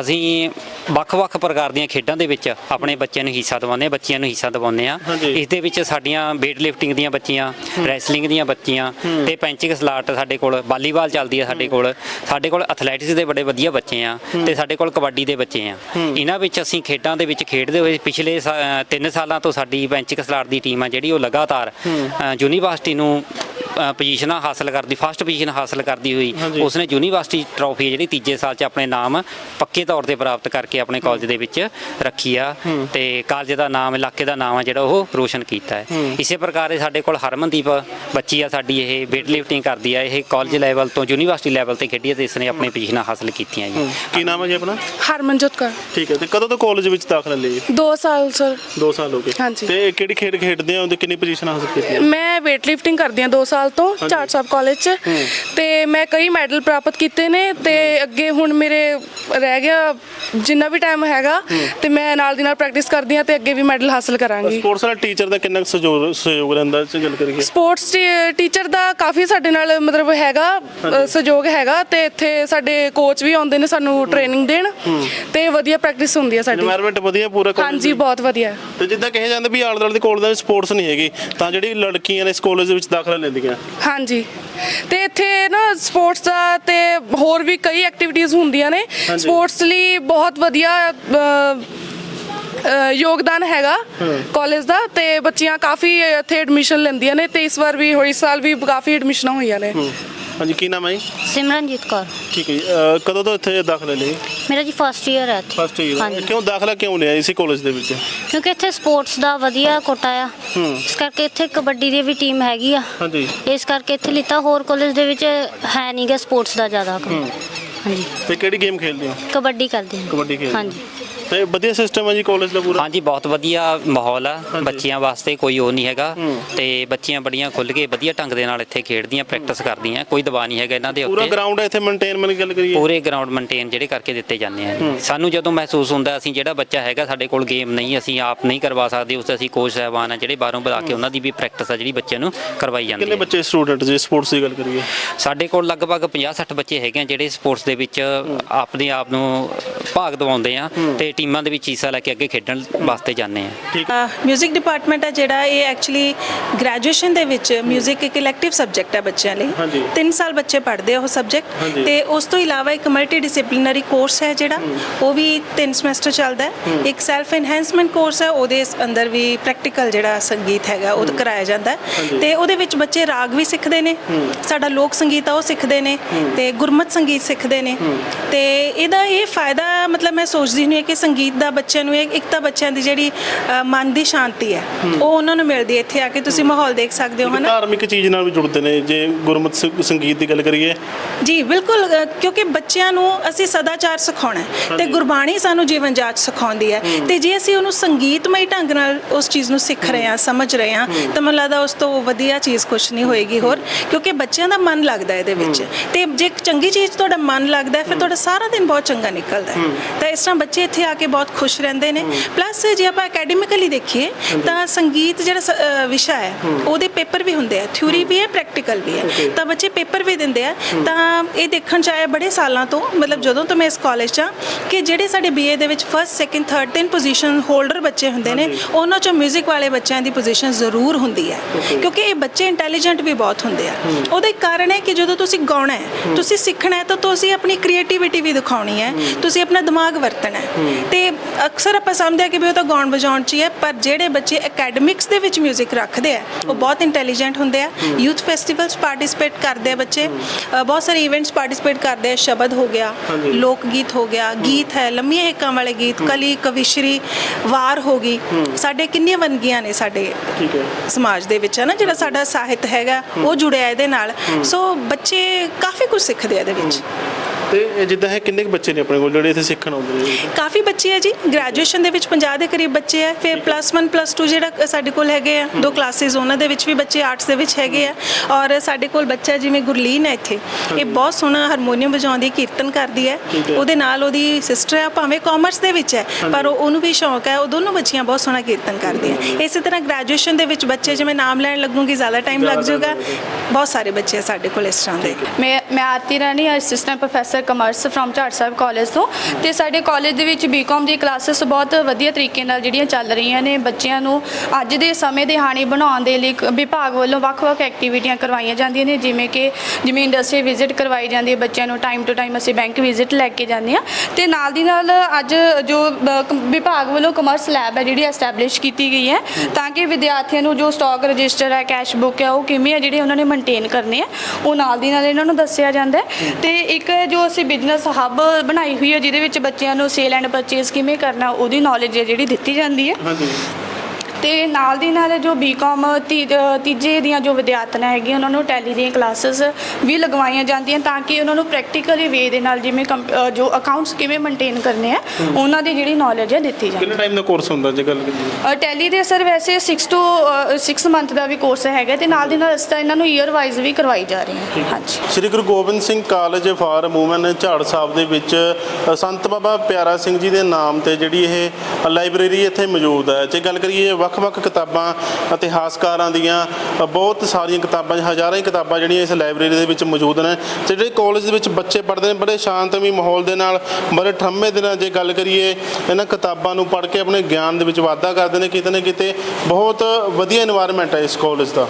ਅਸੀਂ ਵੱਖ-ਵੱਖ ਪ੍ਰਕਾਰ ਦੀਆਂ ਖੇਡਾਂ ਦੇ ਵਿੱਚ ਆਪਣੇ ਬੱਚਿਆਂ ਨੂੰ ਹਿੱਸਾ ਦਿਵਾਉਂਦੇ ਹਾਂ ਬੱਚਿਆਂ ਨੂੰ ਹਿੱਸਾ ਦਿਵਾਉਂਦੇ ਹਾਂਜੀ। ਇਸ ਦੇ ਵਿੱਚ ਸਾਡੀਆਂ weight lifting ਦੀਆਂ ਬੱਚੀਆਂ ਰੈਸਲਿੰਗ ਦੀਆਂ ਬੱਚੀਆਂ ਤੇ ਪੈਂਚਿੰਗ ਸਲਾਟ ਸਾਡੇ ਕੋਲ ਵਾਲੀਬਾਲ ਚੱਲਦੀ ਆ ਸਾਡੇ ਕੋਲ। ਸਾਡੇ ਕੋਲ ਐਥਲੈਟਿਕਸ ਦੇ ਬੜੇ ਵਧੀਆ ਬੱਚੇ ਆ ਤੇ ਸਾਡੇ ਕੋਲ ਕਬੱਡੀ ਦੇ ਬੱਚੇ ਆ। ਇਹਨਾਂ ਵਿੱਚ ਅਸੀਂ ਖੇਡਾਂ ਦੇ ਵਿੱਚ ਖੇਡਦੇ ਹੋਏ ਪਿਛਲੇ 3 ਸਾਲਾਂ ਤੋਂ ਸਾਡੀ ਪੈਂਚਿੰਗ ਸਲਾਟ ਦੀ ਟੀਮ ਆ ਜਿਹੜੀ ਉਹ ਲਗਾਤਾਰ ਅ, ਯੂਨੀਵਰਸਿਟੀ ਨੂੰ ਪੋਜੀਸ਼ਨਾਂ ਹਾਸਲ ਕਰਦੀ ਫਸਟ ਪੋਜੀਸ਼ਨ ਹਾਸਲ ਕਰਦੀ ਹੋਈ। ਉਸਨੇ ਯੂਨੀਵਰਸਿਟੀ ਟਰੋਫੀ ਜਿਹੜੀ ਤੀਜੇ ਸਾਲ 'ਚ ਆਪਣੇ ਨਾਮ ਪੱਕੇ ਤੌਰ ਤੇ ਪ੍ਰਾਪਤ ਕਰਕੇ ਆਪਣੇ ਕਾਲਜ ਦੇ ਵਿੱਚ ਰੱਖੀ ਆ ਤੇ ਕਾਲਜ ਦਾ ਨਾਮ ਇਲਾਕੇ ਦਾ ਨਾਮ ਆ ਜਿਹੜਾ ਉਹ ਰੋਸ਼ਨ ਕੀਤਾ ਹੈ। ਇਸੇ ਪ੍ਰਕਾਰ ਇਹ ਸਾਡੇ ਕੋਲ ਹਰਮਨਦੀਪ ਬੱਚੀ ਆ ਸਾਡੀ ਇਹ weight lifting ਕਰਦੀ ਆ ਇਹ ਕਾਲਜ ਲੈਵਲ ਤੋਂ ਯੂਨੀਵਰਸਿਟੀ ਲੈਵਲ ਤੇ ਖੇਡੀ ਆ ਤੇ ਇਸਨੇ ਆਪਣੀ ਪੋਜੀਸ਼ਨਾਂ ਹਾਸਲ ਕੀਤੀਆਂ ਜੀ। ਕੀ ਨਾਮ ਹੈ ਜੀ ਆਪਣਾ? ਹਰਮਨਜੋਤ ਕੌਰ। ਠੀਕ ਹੈ ਤੇ ਕਦੋਂ ਤੋਂ ਕਾਲਜ ਵਿੱਚ ਦਾਖਲਾ ਲਈ 2 ਸਾਲ ਸਰ। 2 ਸਾਲ ਹੋ ਗਏ। ਹਾਂਜੀ। ਤੇ ਕਿਹੜੀ ਖੇਡ ਖੇਡਦੇ ਆ ਉਹਦੇ ਕਿੰਨੀ ਪੋਜੀਸ਼ਨ ਹਾਸਲ ਕੀਤੀ ਹੈ? ਮੈਂ weight lifting ਕਰਦੀ ਹਾਂ 2 ਸਾਲ ਸਾਲ ਤੋਂ ਚਾਟ ਸਾਹਿਬ ਕਾਲਜ 'ਚ। ਤੇ ਮੈਂ ਕਈ ਮੈਡਲ ਪ੍ਰਾਪਤ ਕੀਤੇ ਨੇ ਤੇ ਅੱਗੇ ਹੁਣ ਮੇਰੇ ਰਹਿ ਗਿਆ ਜਿੰਨਾ ਵੀ ਟਾਈਮ ਹੈਗਾ ਤੇ ਮੈਂ ਨਾਲ ਦੀ ਨਾਲ ਪ੍ਰੈਕਟਿਸ ਕਰਦੀ ਆ ਤੇ ਅੱਗੇ ਵੀ ਮੈਡਲ ਹਾਸਲ ਕਰਾਂਗੀ। ਸਪੋਰਟਸ ਨਾਲ ਟੀਚਰ ਦਾ ਕਿੰਨਾ ਸਹਿਯੋਗ ਰਹਿੰਦਾ ਇਸ ਗੱਲ ਕਰੀਏ? ਸਪੋਰਟਸ ਟੀਚਰ ਦਾ ਕਾਫੀ ਸਾਡੇ ਨਾਲ ਮਤਲਬ ਹੈਗਾ ਸਹਿਯੋਗ ਹੈਗਾ ਤੇ ਇੱਥੇ ਸਾਡੇ ਕੋਚ ਵੀ ਆਉਂਦੇ ਨੇ ਸਾਨੂੰ ਟ੍ਰੇਨਿੰਗ ਦੇਣ ਤੇ ਵਧੀਆ ਪ੍ਰੈਕਟਿਸ ਹੁੰਦੀ ਹੈ ਸਾਡੀ। এনवायरमेंट ਵਧੀਆ ਪੂਰਾ college ਹਾਂਜੀ ਬਹੁਤ ਵਧੀਆ। ਤੇ ਜਿੱਦਾਂ ਕਹੇ ਜਾਂਦੇ ਵੀ ਆਲੇ ਦੁਆਲੇ ਦੇ ਕੋਲ ਦਾ ਸਪੋਰਟਸ ਨਹੀਂ ਹੈਗੀ ਤਾਂ ਜਿਹੜੀ ਲੜਕੀਆਂ ਨੇ ਇਸ ਕਾਲਜ ਦੇ ਵਿੱਚ ਦਾਖਲਾ ਲੈਂਦੀਆਂ। ਹਾਂਜੀ। ਤੇ ਇੱਥੇ ਨਾ ਸਪੋਰਟਸ ਦਾ ਤੇ ਹੋਰ ਵੀ ਕਈ ਐਕਟੀਵਿਟੀਜ਼ ਹੁੰਦੀਆਂ ਨੇ। ਹਾਂਜੀ। ਸਪੋਰਟਸ ਲਈ ਬਹੁਤ ਵਧੀਆ ਅ, ਅ, ਯੋਗਦਾਨ ਹੈਗਾ ਕਾਲਜ ਦਾ ਤੇ ਬੱਚੀਆਂ ਕਾਫੀ ਇੱਥੇ ਐਡਮਿਸ਼ਨ ਲੈਂਦੀਆਂ ਨੇ ਤੇ ਇਸ ਵਾਰ ਵੀ ਹੋਈ ਸਾਲ ਵੀ ਕਾਫੀ ਐਡਮਿਸ਼ਨਾਂ ਹੋਈਆਂ ਨੇ। ਹਾਂਜੀ ਕੀ ਨਾਮ ਹੈ ਜੀ? ਸਿਮਰਨਜੀਤ ਕੌਰ। ਠੀਕ ਹੈ ਜੀ ਅਹ ਕਦੋਂ ਤੋਂ ਇੱਥੇ ਦਾਖਲਾ ਲਈ ਮੇਰਾ ਜੀ ਫਸਟ ਈਅਰ ਹੈ ਇੱਥੇ। ਫਸਟ ਈਅਰ ਹਾਂਜੀ। ਕਿਉਂ ਦਾਖਲਾ ਕਿਉਂ ਲਿਆ ਇਸੇ ਕਾਲਜ ਦੇ ਵਿੱਚ? ਕਿਉਂਕਿ ਇੱਥੇ ਸਪੋਰਟਸ ਦਾ ਵਧੀਆ ਕੋਟਾ ਆ ਹੂੰ। ਇਸ ਕਰਕੇ ਇੱਥੇ ਕਬੱਡੀ ਦੀ ਵੀ ਟੀਮ ਹੈਗੀ ਆ। ਹਾਂਜੀ। ਇਸ ਕਰਕੇ ਇੱਥੇ ਲਿੱਤਾ। ਹੋਰ ਕਾਲਜ ਦੇ ਵਿੱਚ ਹੈ ਨਹੀਂਗਾ ਸਪੋਰਟਸ ਦਾ ਜ਼ਿਆਦਾ। ਹਾਂਜੀ। ਤੇ ਕਿਹੜੀ ਗੇਮ ਖੇਡਦੇ ਹੋ? ਕਬੱਡੀ ਕਰਦੇ ਹਾਂ ਕਬੱਡੀ ਖੇਡਦੇ ਹੋ। ਹਾਂਜੀ। ਤੇ ਵਧੀਆ ਸਿਸਟਮ ਹੈ ਜੀ ਕਾਲਜ ਦਾ ਪੂਰਾ? ਹਾਂਜੀ ਬਹੁਤ ਵਧੀਆ ਮਾਹੌਲ ਆ। ਬੱਚਿਆਂ ਵਾਸਤੇ ਕੋਈ ਉਹ ਨਹੀਂ ਹੈਗਾ। ਤੇ ਬੱਚੀਆਂ ਬੜੀਆਂ ਖੁੱਲ ਕੇ ਵਧੀਆ ਢੰਗ ਦੇ ਨਾਲ ਇੱਥੇ ਖੇਡਦੀਆਂ ਪ੍ਰੈਕਟਿਸ ਕਰਦੀਆਂ। ਕੋਈ ਦਬਾਅ ਨਹੀਂ ਹੈਗਾ ਇਹਨਾਂ ਦੇ ਪੂਰਾ ਉੱਤੇ। ਗਰਾਊਂਡ ਹੈ ਇੱਥੇ ਮੇਨਟੇਨ ਮਨ ਗੱਲ ਕਰੀਏ? ਪੂਰੇ ਗਰਾਊਂਡ ਮੇਨਟੇਨ ਜਿਹੜੇ ਕਰਕੇ ਦਿੱਤੇ ਜਾਂਦੇ ਆ। ਜੀ। ਸਾਨੂੰ ਜਦੋਂ ਮਹਿਸੂਸ ਹੁੰਦਾ ਅਸੀਂ ਜਿਹੜਾ ਬੱਚਾ ਹੈਗਾ ਸਾਡੇ ਕੋਲ ਗੇਮ ਨਹੀਂ ਅਸੀਂ ਆਪ ਨਹੀਂ ਕਰਵਾ ਸਕਦੇ ਉਸ ਤੇ ਅਸੀਂ ਕੋਚ ਸਾਹਿਬਾਨ ਆ ਜਿਹੜੇ ਬਾਹਰੋਂ ਬੁਲਾ ਕੇ ਉਹਨਾਂ ਦੀ ਵੀ ਪ੍ਰੈਕਟਿਸ ਆ ਜਿਹੜੀ ਬੱਚਿਆਂ ਨੂੰ ਕਰਵਾਈ ਜਾਂਦੀ ਕਿੰਨੇ ਹੈ ਬੱਚੇ ਸਟੂਡੈਂਟ ਜੀ ਸਪੋਰਟਸ ਦੀ ਗੱਲ ਕਰੀਏ? ਸਾਡੇ ਕੋਲ ਲਗਭਗ 50-60 ਬੱਚੇ ਹੈਗੇ ਆ ਜਿਹੜੇ ਸਪੋਰਟਸ ਦੇ ਵਿੱਚ ਆਪਣੇ ਆਪ ਨੂੰ ਭਾਗ ਦਿਵਾਉਂਦੇ ਆ। ਤੇ ਟੀਮਾਂ ਦੇ ਵਿੱਚ ਹਿੱਸਾ ਲੈ ਕੇ ਅੱਗੇ ਖੇਡਣ ਵਾਸਤੇ ਜਾਂਦੇ ਆ ਮਿਊਜ਼ਿਕ ਡਿਪਾਰਟਮੈਂਟ ਹੈ ਜਿਹੜਾ ਇਹ ਐਕਚੁਅਲੀ ਗ੍ਰੈਜੂਏਸ਼ਨ ਦੇ ਵਿੱਚ ਮਿਊਜ਼ਿਕ ਇੱਕ ਇਲੈਕਟਿਵ ਸਬਜੈਕਟ ਹੈ ਬੱਚਿਆਂ ਹਾਂਜੀ। ਲਈ 3 ਸਾਲ ਬੱਚੇ ਪੜ੍ਹਦੇ ਆ ਉਹ। ਸਬਜੈਕਟ ਤੇ ਉਸ ਤੋਂ ਇਲਾਵਾ ਇੱਕ ਮਲਟੀ ਡਿਸਪਲਿਨਰੀ ਕੋਰਸ ਹੈ ਜਿਹੜਾ ਉਹ ਵੀ 3 ਸਮੈਸਟਰ ਚੱਲਦਾ ਹੈ। ਇੱਕ ਸੈਲਫ ਐਨਹੈਂਸਮੈਂਟ ਕੋਰਸ ਹੈ ਉਹਦੇ ਅੰਦਰ ਵੀ ਪ੍ਰੈਕਟੀਕਲ ਜਿਹੜਾ ਸੰਗੀਤ ਹੈਗਾ ਉਹ ਕਰਾਇਆ ਜਾਂਦਾ ਹੈ। ਤੇ ਉਹਦੇ ਵਿੱਚ ਬੱਚੇ ਰਾਗ ਵੀ ਸਿੱਖਦੇ ਨੇ। ਸਾਡਾ ਲੋਕ ਸੰਗੀਤ ਆ ਉਹ ਸਿੱਖਦੇ ਨੇ। ਤੇ ਗੁਰਮਤ ਸੰਗੀਤ ਸਿੱਖਦੇ ਨੇ। ਤੇ ਇਹਦਾ ਇਹ ਫਾਇਦਾ ਮਤਲਬ ਮੈਂ ਸੋਚਦੀ ਨਹੀਂ ਕਿ ਸੰਗੀਤ ਦਾ ਬੱਚਿਆਂ ਨੂੰ ਇੱਕ ਤਾਂ ਬੱਚਿਆਂ ਦੀ ਜਿਹੜੀ ਅ, ਮਨ ਦੀ ਸ਼ਾਂਤੀ ਹੈ ਉਹ ਉਹਨਾਂ ਨੂੰ ਮਿਲਦੀ ਹੈ ਇੱਥੇ ਆ ਕੇ ਤੁਸੀਂ ਮਾਹੌਲ ਦੇਖ ਸਕਦੇ ਹੋ ਹਨਾ? ਧਾਰਮਿਕ ਚੀਜ਼ ਨਾਲ ਵੀ ਜੁੜਦੇ ਨੇ ਜੇ ਗੁਰਮਤ ਸ- ਸੰਗੀਤ ਦੀ ਗੱਲ ਕਰੀਏ। ਜੀ ਬਿਲਕੁਲ ਅ, ਕਿਉਂਕਿ ਬੱਚਿਆਂ ਨੂੰ ਅਸੀਂ ਸਦਾਚਾਰ ਸਿਖਾਉਣਾ ਹੈ ਤੇ ਗੁਰਬਾਣੀ ਸਾਨੂੰ ਜੀਵਨ ਜਾਚ ਸਿਖਾਉਂਦੀ ਹੈ ਤੇ ਜੇ ਅਸੀਂ ਉਹਨੂੰ ਸੰਗੀਤਮਈ ਢੰਗ ਨਾਲ ਉਸ ਚੀਜ਼ ਨੂੰ ਸਿੱਖ ਰਹੇ ਹਾਂ ਸਮਝ ਰਹੇ ਹਾਂ ਤਾਂ ਮੈਨੂੰ ਲੱਗਦਾ ਉਸ ਤੋਂ ਵਧੀਆ ਚੀਜ਼ ਕੁਝ ਨਹੀਂ ਹੋਏਗੀ ਹੋਰ ਕਿਉਂਕਿ ਬੱਚਿਆਂ ਦਾ ਮਨ ਲੱਗਦਾ ਇਹਦੇ ਵਿੱਚ। ਤੇ ਜੇ ਇੱਕ ਚੰਗੀ ਚੀਜ਼ ਤੁਹਾਡਾ ਮਨ ਲੱਗਦਾ ਹੈ, ਫਿਰ ਤੁਹਾਡਾ ਸਾਰਾ ਦਿਨ ਬਹੁਤ ਚੰਗਾ ਨਿਕਲਦਾ ਹੈ। ਤਾਂ ਇਸ ਤਰ੍ਹਾਂ ਬੱਚੇ ਇੱਥੇ ਆ ਕੇ ਬਹੁਤ ਖੁਸ਼ ਰਹਿੰਦੇ ਨੇ। ਪਲੱਸ ਜੇ ਆਪਾਂ ਅਕੈਡਮਿਕਲੀ ਦੇਖੀਏ ਤਾਂ ਸੰਗੀਤ ਜਿਹੜਾ ਸ- ਅ, ਵਿਸ਼ਾ ਹੈ ਉਹਦੇ ਪੇਪਰ ਵੀ ਹੁੰਦੇ ਆ ਥਿਊਰੀ ਵੀ ਹੈ ਪ੍ਰੈਕਟੀਕਲ ਵੀ ਹੈ। ਤਾਂ ਬੱਚੇ ਪੇਪਰ ਵੀ ਦਿੰਦੇ ਆ। ਤਾਂ ਇਹ ਦੇਖਣ ਚ ਆਇਆ ਬੜੇ ਸਾਲਾਂ ਤੋਂ ਮਤਲਬ ਜਦੋਂ ਤੋਂ ਮੈਂ ਇਸ ਕਾਲਜ 'ਚ ਆ ਕਿ ਜਿਹੜੇ ਸਾਡੇ ਬੀਏ ਦੇ ਵਿੱਚ ਫਸਟ ਸੈਕਿੰਡ ਥਰਡ ਤਿੰਨ ਪੋਜੀਸ਼ਨ ਹੋਲਡਰ ਬੱਚੇ ਹੁੰਦੇ ਨੇ ਉਹਨਾਂ ਚੋਂ 뮤직 ਵਾਲੇ ਬੱਚਿਆਂ ਦੀ ਪੋਜੀਸ਼ਨ ਜ਼ਰੂਰ ਹੁੰਦੀ ਹੈ। ਕਿਉਂਕਿ ਇਹ ਬੱਚੇ ਇੰਟੈਲੀਜੈਂਟ ਵੀ ਬਹੁਤ ਹੁੰਦੇ ਆ। ਉਹਦਾ ਇੱਕ ਕਾਰਨ ਹੈ ਕਿ ਜਦੋਂ ਤੁਸੀਂ ਗਾਉਣਾ ਹੈ ਤੁਸੀਂ ਸਿੱਖਣਾ ਹੈ ਤਾਂ ਤੁਸੀਂ ਆਪਣੀ ਕ੍ਰੀਏਟੀਵਿਟੀ ਵੀ ਦਿਖਾਉਣੀ ਹੈ। ਤੁਸੀਂ ਆਪਣਾ ਦਿਮਾਗ ਵਰਤਣਾ ਹੈ। ਤੇ ਅਕਸਰ ਆਪਾਂ ਸਮਝਦੇ ਆ ਕਿ ਵੀ ਉਹ ਤਾਂ ਗਾਉਣ ਵਜਾਉਣ ਚ ਹੀ ਹੈ ਪਰ ਜਿਹੜੇ ਬੱਚੇ ਅਕੈਡਮਿਕਸ ਦੇ ਵਿੱਚ 뮤직 ਰੱਖਦੇ ਆ ਉਹ ਬਹੁਤ ਇੰਟੈਲੀਜੈਂਟ ਹੁੰਦੇ ਆ ਯੂਥ ਫੈਸਟੀਵਲਸ ਪਾਰਟਿਸਿਪੇਟ ਕਰਦੇ ਆ ਬੱਚੇ ਅ, ਬਹੁਤ ਸਾਰੇ ਇਵੈਂਟਸ ਪਾਰਟਿਸਿਪੇਟ ਕਰਦੇ ਆ ਸ਼ਬਦ ਹੋ ਗਿਆ ਲੋਕ ਗੀਤ ਹੋ ਗਿਆ ਗੀਤ ਹੈ ਲੰਮੀਆਂ ਹਿੱਕਾਂ ਵਾਲੇ ਗੀਤ ਕਲੀ ਕਵਿਸ਼ਰੀ ਵਾਰ ਹੋ ਗਈ ਸਾਡੇ ਕਿੰਨੀਆਂ ਵੰਨਗੀਆਂ ਨੇ ਸਾਡੇ ਠੀਕ ਹੈ। ਸਮਾਜ ਦੇ ਵਿੱਚ ਹੈ ਨਾ ਜਿਹੜਾ ਸਾਡਾ ਸਾਹਿਤ ਹੈਗਾ ਉਹ ਜੁੜਿਆ ਇਹਦੇ ਨਾਲ। ਸੋ ਬੱਚੇ ਕਾਫੀ ਕੁਝ ਸਿੱਖਦੇ ਆ ਇਹਦੇ ਵਿੱਚ। ਤੇ ਇਹ ਜਿੱਦਾਂ ਹੈ ਕਿੰਨੇ ਕੁ ਬੱਚੇ ਨੇ ਆਪਣੇ ਕੋਲ ਜਿਹੜੇ ਇੱਥੇ ਸਿੱਖਣ ਆਉਂਦੇ ਨੇ? ਕਾਫੀ ਬੱਚੇ ਆ ਜੀ। ਗ੍ਰੈਜੂਏਸ਼ਨ ਦੇ ਵਿੱਚ 50 ਦੇ ਕਰੀਬ ਬੱਚੇ ਆ ਫਿਰ ਪਲੱਸ 1 ਪਲੱਸ 2 ਜਿਹੜਾ ਸਾਡੇ ਕੋਲ ਹੈਗੇ ਆ ਦੋ ਕਲਾਸਿਸ ਉਹਨਾਂ ਦੇ ਵਿੱਚ ਵੀ ਬੱਚੇ ਆਰਟਸ ਦੇ ਵਿੱਚ ਹੈਗੇ ਆ। ਔਰ ਸਾਡੇ ਕੋਲ ਬੱਚਾ ਜਿਵੇਂ ਗੁਰਲੀਨ ਹੈ ਇੱਥੇ ਇਹ ਬਹੁਤ ਸੋਹਣਾ ਹਾਰਮੋਨੀਅਮ ਵਜਾਉਂਦੀ ਹੈ ਕੀਰਤਨ ਕਰਦੀ ਹੈ। ਉਹਦੇ ਨਾਲ ਉਹਦੀ ਸਿਸਟਰ ਹੈ ਭਾਵੇਂ ਕਾਮਰਸ ਦੇ ਵਿੱਚ ਹੈ ਪਰ ਉਹ- ਉਹਨੂੰ ਵੀ ਸ਼ੌਂਕ ਹੈ ਉਹ ਦੋਨੋਂ ਬੱਚੀਆਂ ਬਹੁਤ ਸੋਹਣਾ ਕੀਰਤਨ ਕਰਦੀਆਂ। ਇਸੇ ਤਰ੍ਹਾਂ ਗ੍ਰੈਜੂਏਸ਼ਨ ਦੇ ਵਿੱਚ ਬੱਚੇ ਜਿਵੇਂ ਨਾਮ ਲੈਣ ਲੱਗੂਗੀ ਜ਼ਿਆਦਾ ਟਾਈਮ ਲੱਗ ਜਾਊਗਾ। ਬਹੁਤ ਸਾਰੇ ਬੱਚੇ ਆ ਸਾਡੇ ਕੋਲ ਇਸ ਤਰ੍ਹਾਂ ਦੇ। ਮੈਂ ਮੈਂ Aarti Rani assistant professor professor commerce from Jhar Sahib college ਤੋਂ। ਤੇ ਸਾਡੇ ਕਾਲਜ ਦੇ ਵਿੱਚ ਬੀਕਾਮ ਦੀ ਕਲਾਸਿਸ ਬਹੁਤ ਵਧੀਆ ਤਰੀਕੇ ਨਾਲ ਜਿਹੜੀਆਂ ਚੱਲ ਰਹੀਆਂ ਨੇ। ਬੱਚਿਆਂ ਨੂੰ ਅੱਜ ਦੇ ਸਮੇਂ ਦੇ ਹਾਣੀ ਬਣਾਉਣ ਦੇ ਲਈ ਕ- ਵਿਭਾਗ ਵੱਲੋਂ ਵੱਖ-ਵੱਖ ਐਕਟੀਵਿਟੀਆਂ ਕਰਵਾਈਆਂ ਜਾਂਦੀਆਂ ਨੇ। ਜਿਵੇਂ ਕਿ ਜਿਵੇਂ ਇੰਡਸਟਰੀ ਵਿਜ਼ਿਟ ਕਰਵਾਈ ਜਾਂਦੀ ਹੈ ਬੱਚਿਆਂ ਨੂੰ। ਟਾਈਮ ਟੂ ਟਾਈਮ ਅਸੀਂ ਬੈਂਕ ਵਿਜ਼ਿਟ ਲੈ ਕੇ ਜਾਂਦੇ ਆ ਤੇ ਨਾਲ ਦੀ ਨਾਲ ਅੱਜ ਜੋ ਵਿਭਾਗ ਵੱਲੋਂ ਕਮਰਸ ਲੈਬ ਹੈ ਜਿਹੜੀ ਐਸਟੈਬਲਿਸ਼ ਕੀਤੀ ਗਈ ਹੈ। ਤਾਂ ਕਿ ਵਿਦਿਆਰਥੀਆਂ ਨੂੰ ਜੋ ਸਟਾਕ ਰਜਿਸਟਰ ਹੈ ਕੈਸ਼ ਬੁੱਕ ਹੈ, ਉਹ ਕਿਵੇਂ ਹੈ, ਜਿਹੜੇ ਉਹਨਾਂ ਨੇ ਮੇਨਟੇਨ ਕਰਨੇ ਆ ਉਹ ਨਾਲ ਦੀ ਨਾਲ ਇਹਨਾਂ ਨੂੰ ਦੱਸਿਆ ਜਾਂਦਾ ਹੈ। ਤੇ ਇੱਕ ਜੋ ਅਸੀਂ ਬਿਜ਼ਨਸ ਹੱਬ ਬਣਾਈ ਹੋਈ ਹੈ ਜਿਹਦੇ ਵਿੱਚ ਬੱਚਿਆਂ ਨੂੰ ਸੇਲ ਐਂਡ ਪਰਚੇਸ ਕਿਵੇਂ ਕਰਨਾ, ਉਹਦੀ ਨੌਲੇਜ ਹੈ ਜਿਹੜੀ ਦਿੱਤੀ ਜਾਂਦੀ ਹੈ। ਹਾਂਜੀ। ਤੇ ਨਾਲ ਦੀ ਨਾਲ ਜੋ ਬੀਕਾਮ ਤੀਜੇ ਦੀਆਂ ਜੋ ਵਿਦਿਆਰਥਣਾਂ ਹੈਗੀਆਂ ਉਹਨਾਂ ਨੂੰ ਟੈਲੀ ਦੀਆਂ ਕਲਾਸਿਸ ਵੀ ਲਗਵਾਈਆਂ ਜਾਂਦੀਆਂ ਤਾਂ ਕਿ ਉਹਨਾਂ ਨੂੰ ਪ੍ਰੈਕਟੀਕਲੀ ਵੇ ਦੇ ਨਾਲ ਜਿਵੇਂ ਜੋ ਅਕਾਊਂਟਸ ਕਿਵੇਂ ਮੇਨਟੇਨ ਕਰਨੇ ਆ ਉਹਨਾਂ ਦੀ ਜਿਹੜੀ ਨੌਲੇਜ ਹੈ ਦਿੱਤੀ ਜਾਂਦੀ। ਕਿੰਨੇ ਟਾਈਮ ਦਾ ਕੋਰਸ ਹੁੰਦਾ ਜੇ ਗੱਲ ਕਰੀਏ? ਟੈਲੀ ਦੇ ਸਰ ਵੈਸੇ 6 ਤੋਂ 6 ਮੰਥ ਦਾ ਵੀ ਕੋਰਸ ਹੈਗਾ ਤੇ ਨਾਲ ਦੀ ਨਾਲ ਅਸੀਂ ਤਾਂ ਇਹਨਾਂ ਨੂੰ ਈਅਰ ਵਾਈਜ਼ ਵੀ ਕਰਵਾਈ ਜਾ ਰਹੀ ਹੈ। ਹਾਂਜੀ। Shri Guru Gobind Singh college for women Jhar Sahib ਦੇ ਵਿੱਚ ਸੰਤ ਬਾਬਾ ਪਿਆਰਾ ਸਿੰਘ ਜੀ ਦੇ ਨਾਮ ਤੇ ਜਿਹੜੀ ਇਹ ਲਾਇਬ੍ਰੇਰੀ ਇੱਥੇ ਮੌਜੂਦ ਹੈ। ਜੇ ਗੱਲ ਕਰੀਏ ਵੱਖ-ਵੱਖ ਕਿਤਾਬਾਂ, ਇਤਿਹਾਸਕਾਰਾਂ ਦੀਆਂ ਬਹੁਤ ਸਾਰੀਆਂ ਕਿਤਾਬਾਂ, ਹਜ਼ਾਰਾਂ ਹੀ ਕਿਤਾਬਾਂ ਜਿਹੜੀਆਂ ਇਸ ਲਾਇਬ੍ਰੇਰੀ ਦੇ ਵਿੱਚ ਮੌਜੂਦ ਨੇ, ਜਿਹੜੇ ਕਾਲਜ ਦੇ ਵਿੱਚ ਬੱਚੇ ਪੜ੍ਹਦੇ ਨੇ, ਬੜੇ ਸ਼ਾਂਤਮਈ ਮਾਹੌਲ ਦੇ ਨਾਲ, ਬੜੇ ਠੰਮੇ ਦੇ ਨਾਲ ਜੇ ਗੱਲ ਕਰੀਏ, ਇਹਨਾਂ ਕਿਤਾਬਾਂ ਨੂੰ ਪੜ੍ਹ ਕੇ ਆਪਣੇ ਗਿਆਨ ਦੇ ਵਿੱਚ ਵਾਧਾ ਕਰਦੇ ਨੇ, ਕਿਤੇ ਨਾ ਕਿਤੇ ਬਹੁਤ ਵਧੀਆ এনवायरमेंट ਹੈ ਇਸ ਕਾਲਜ ਦਾ।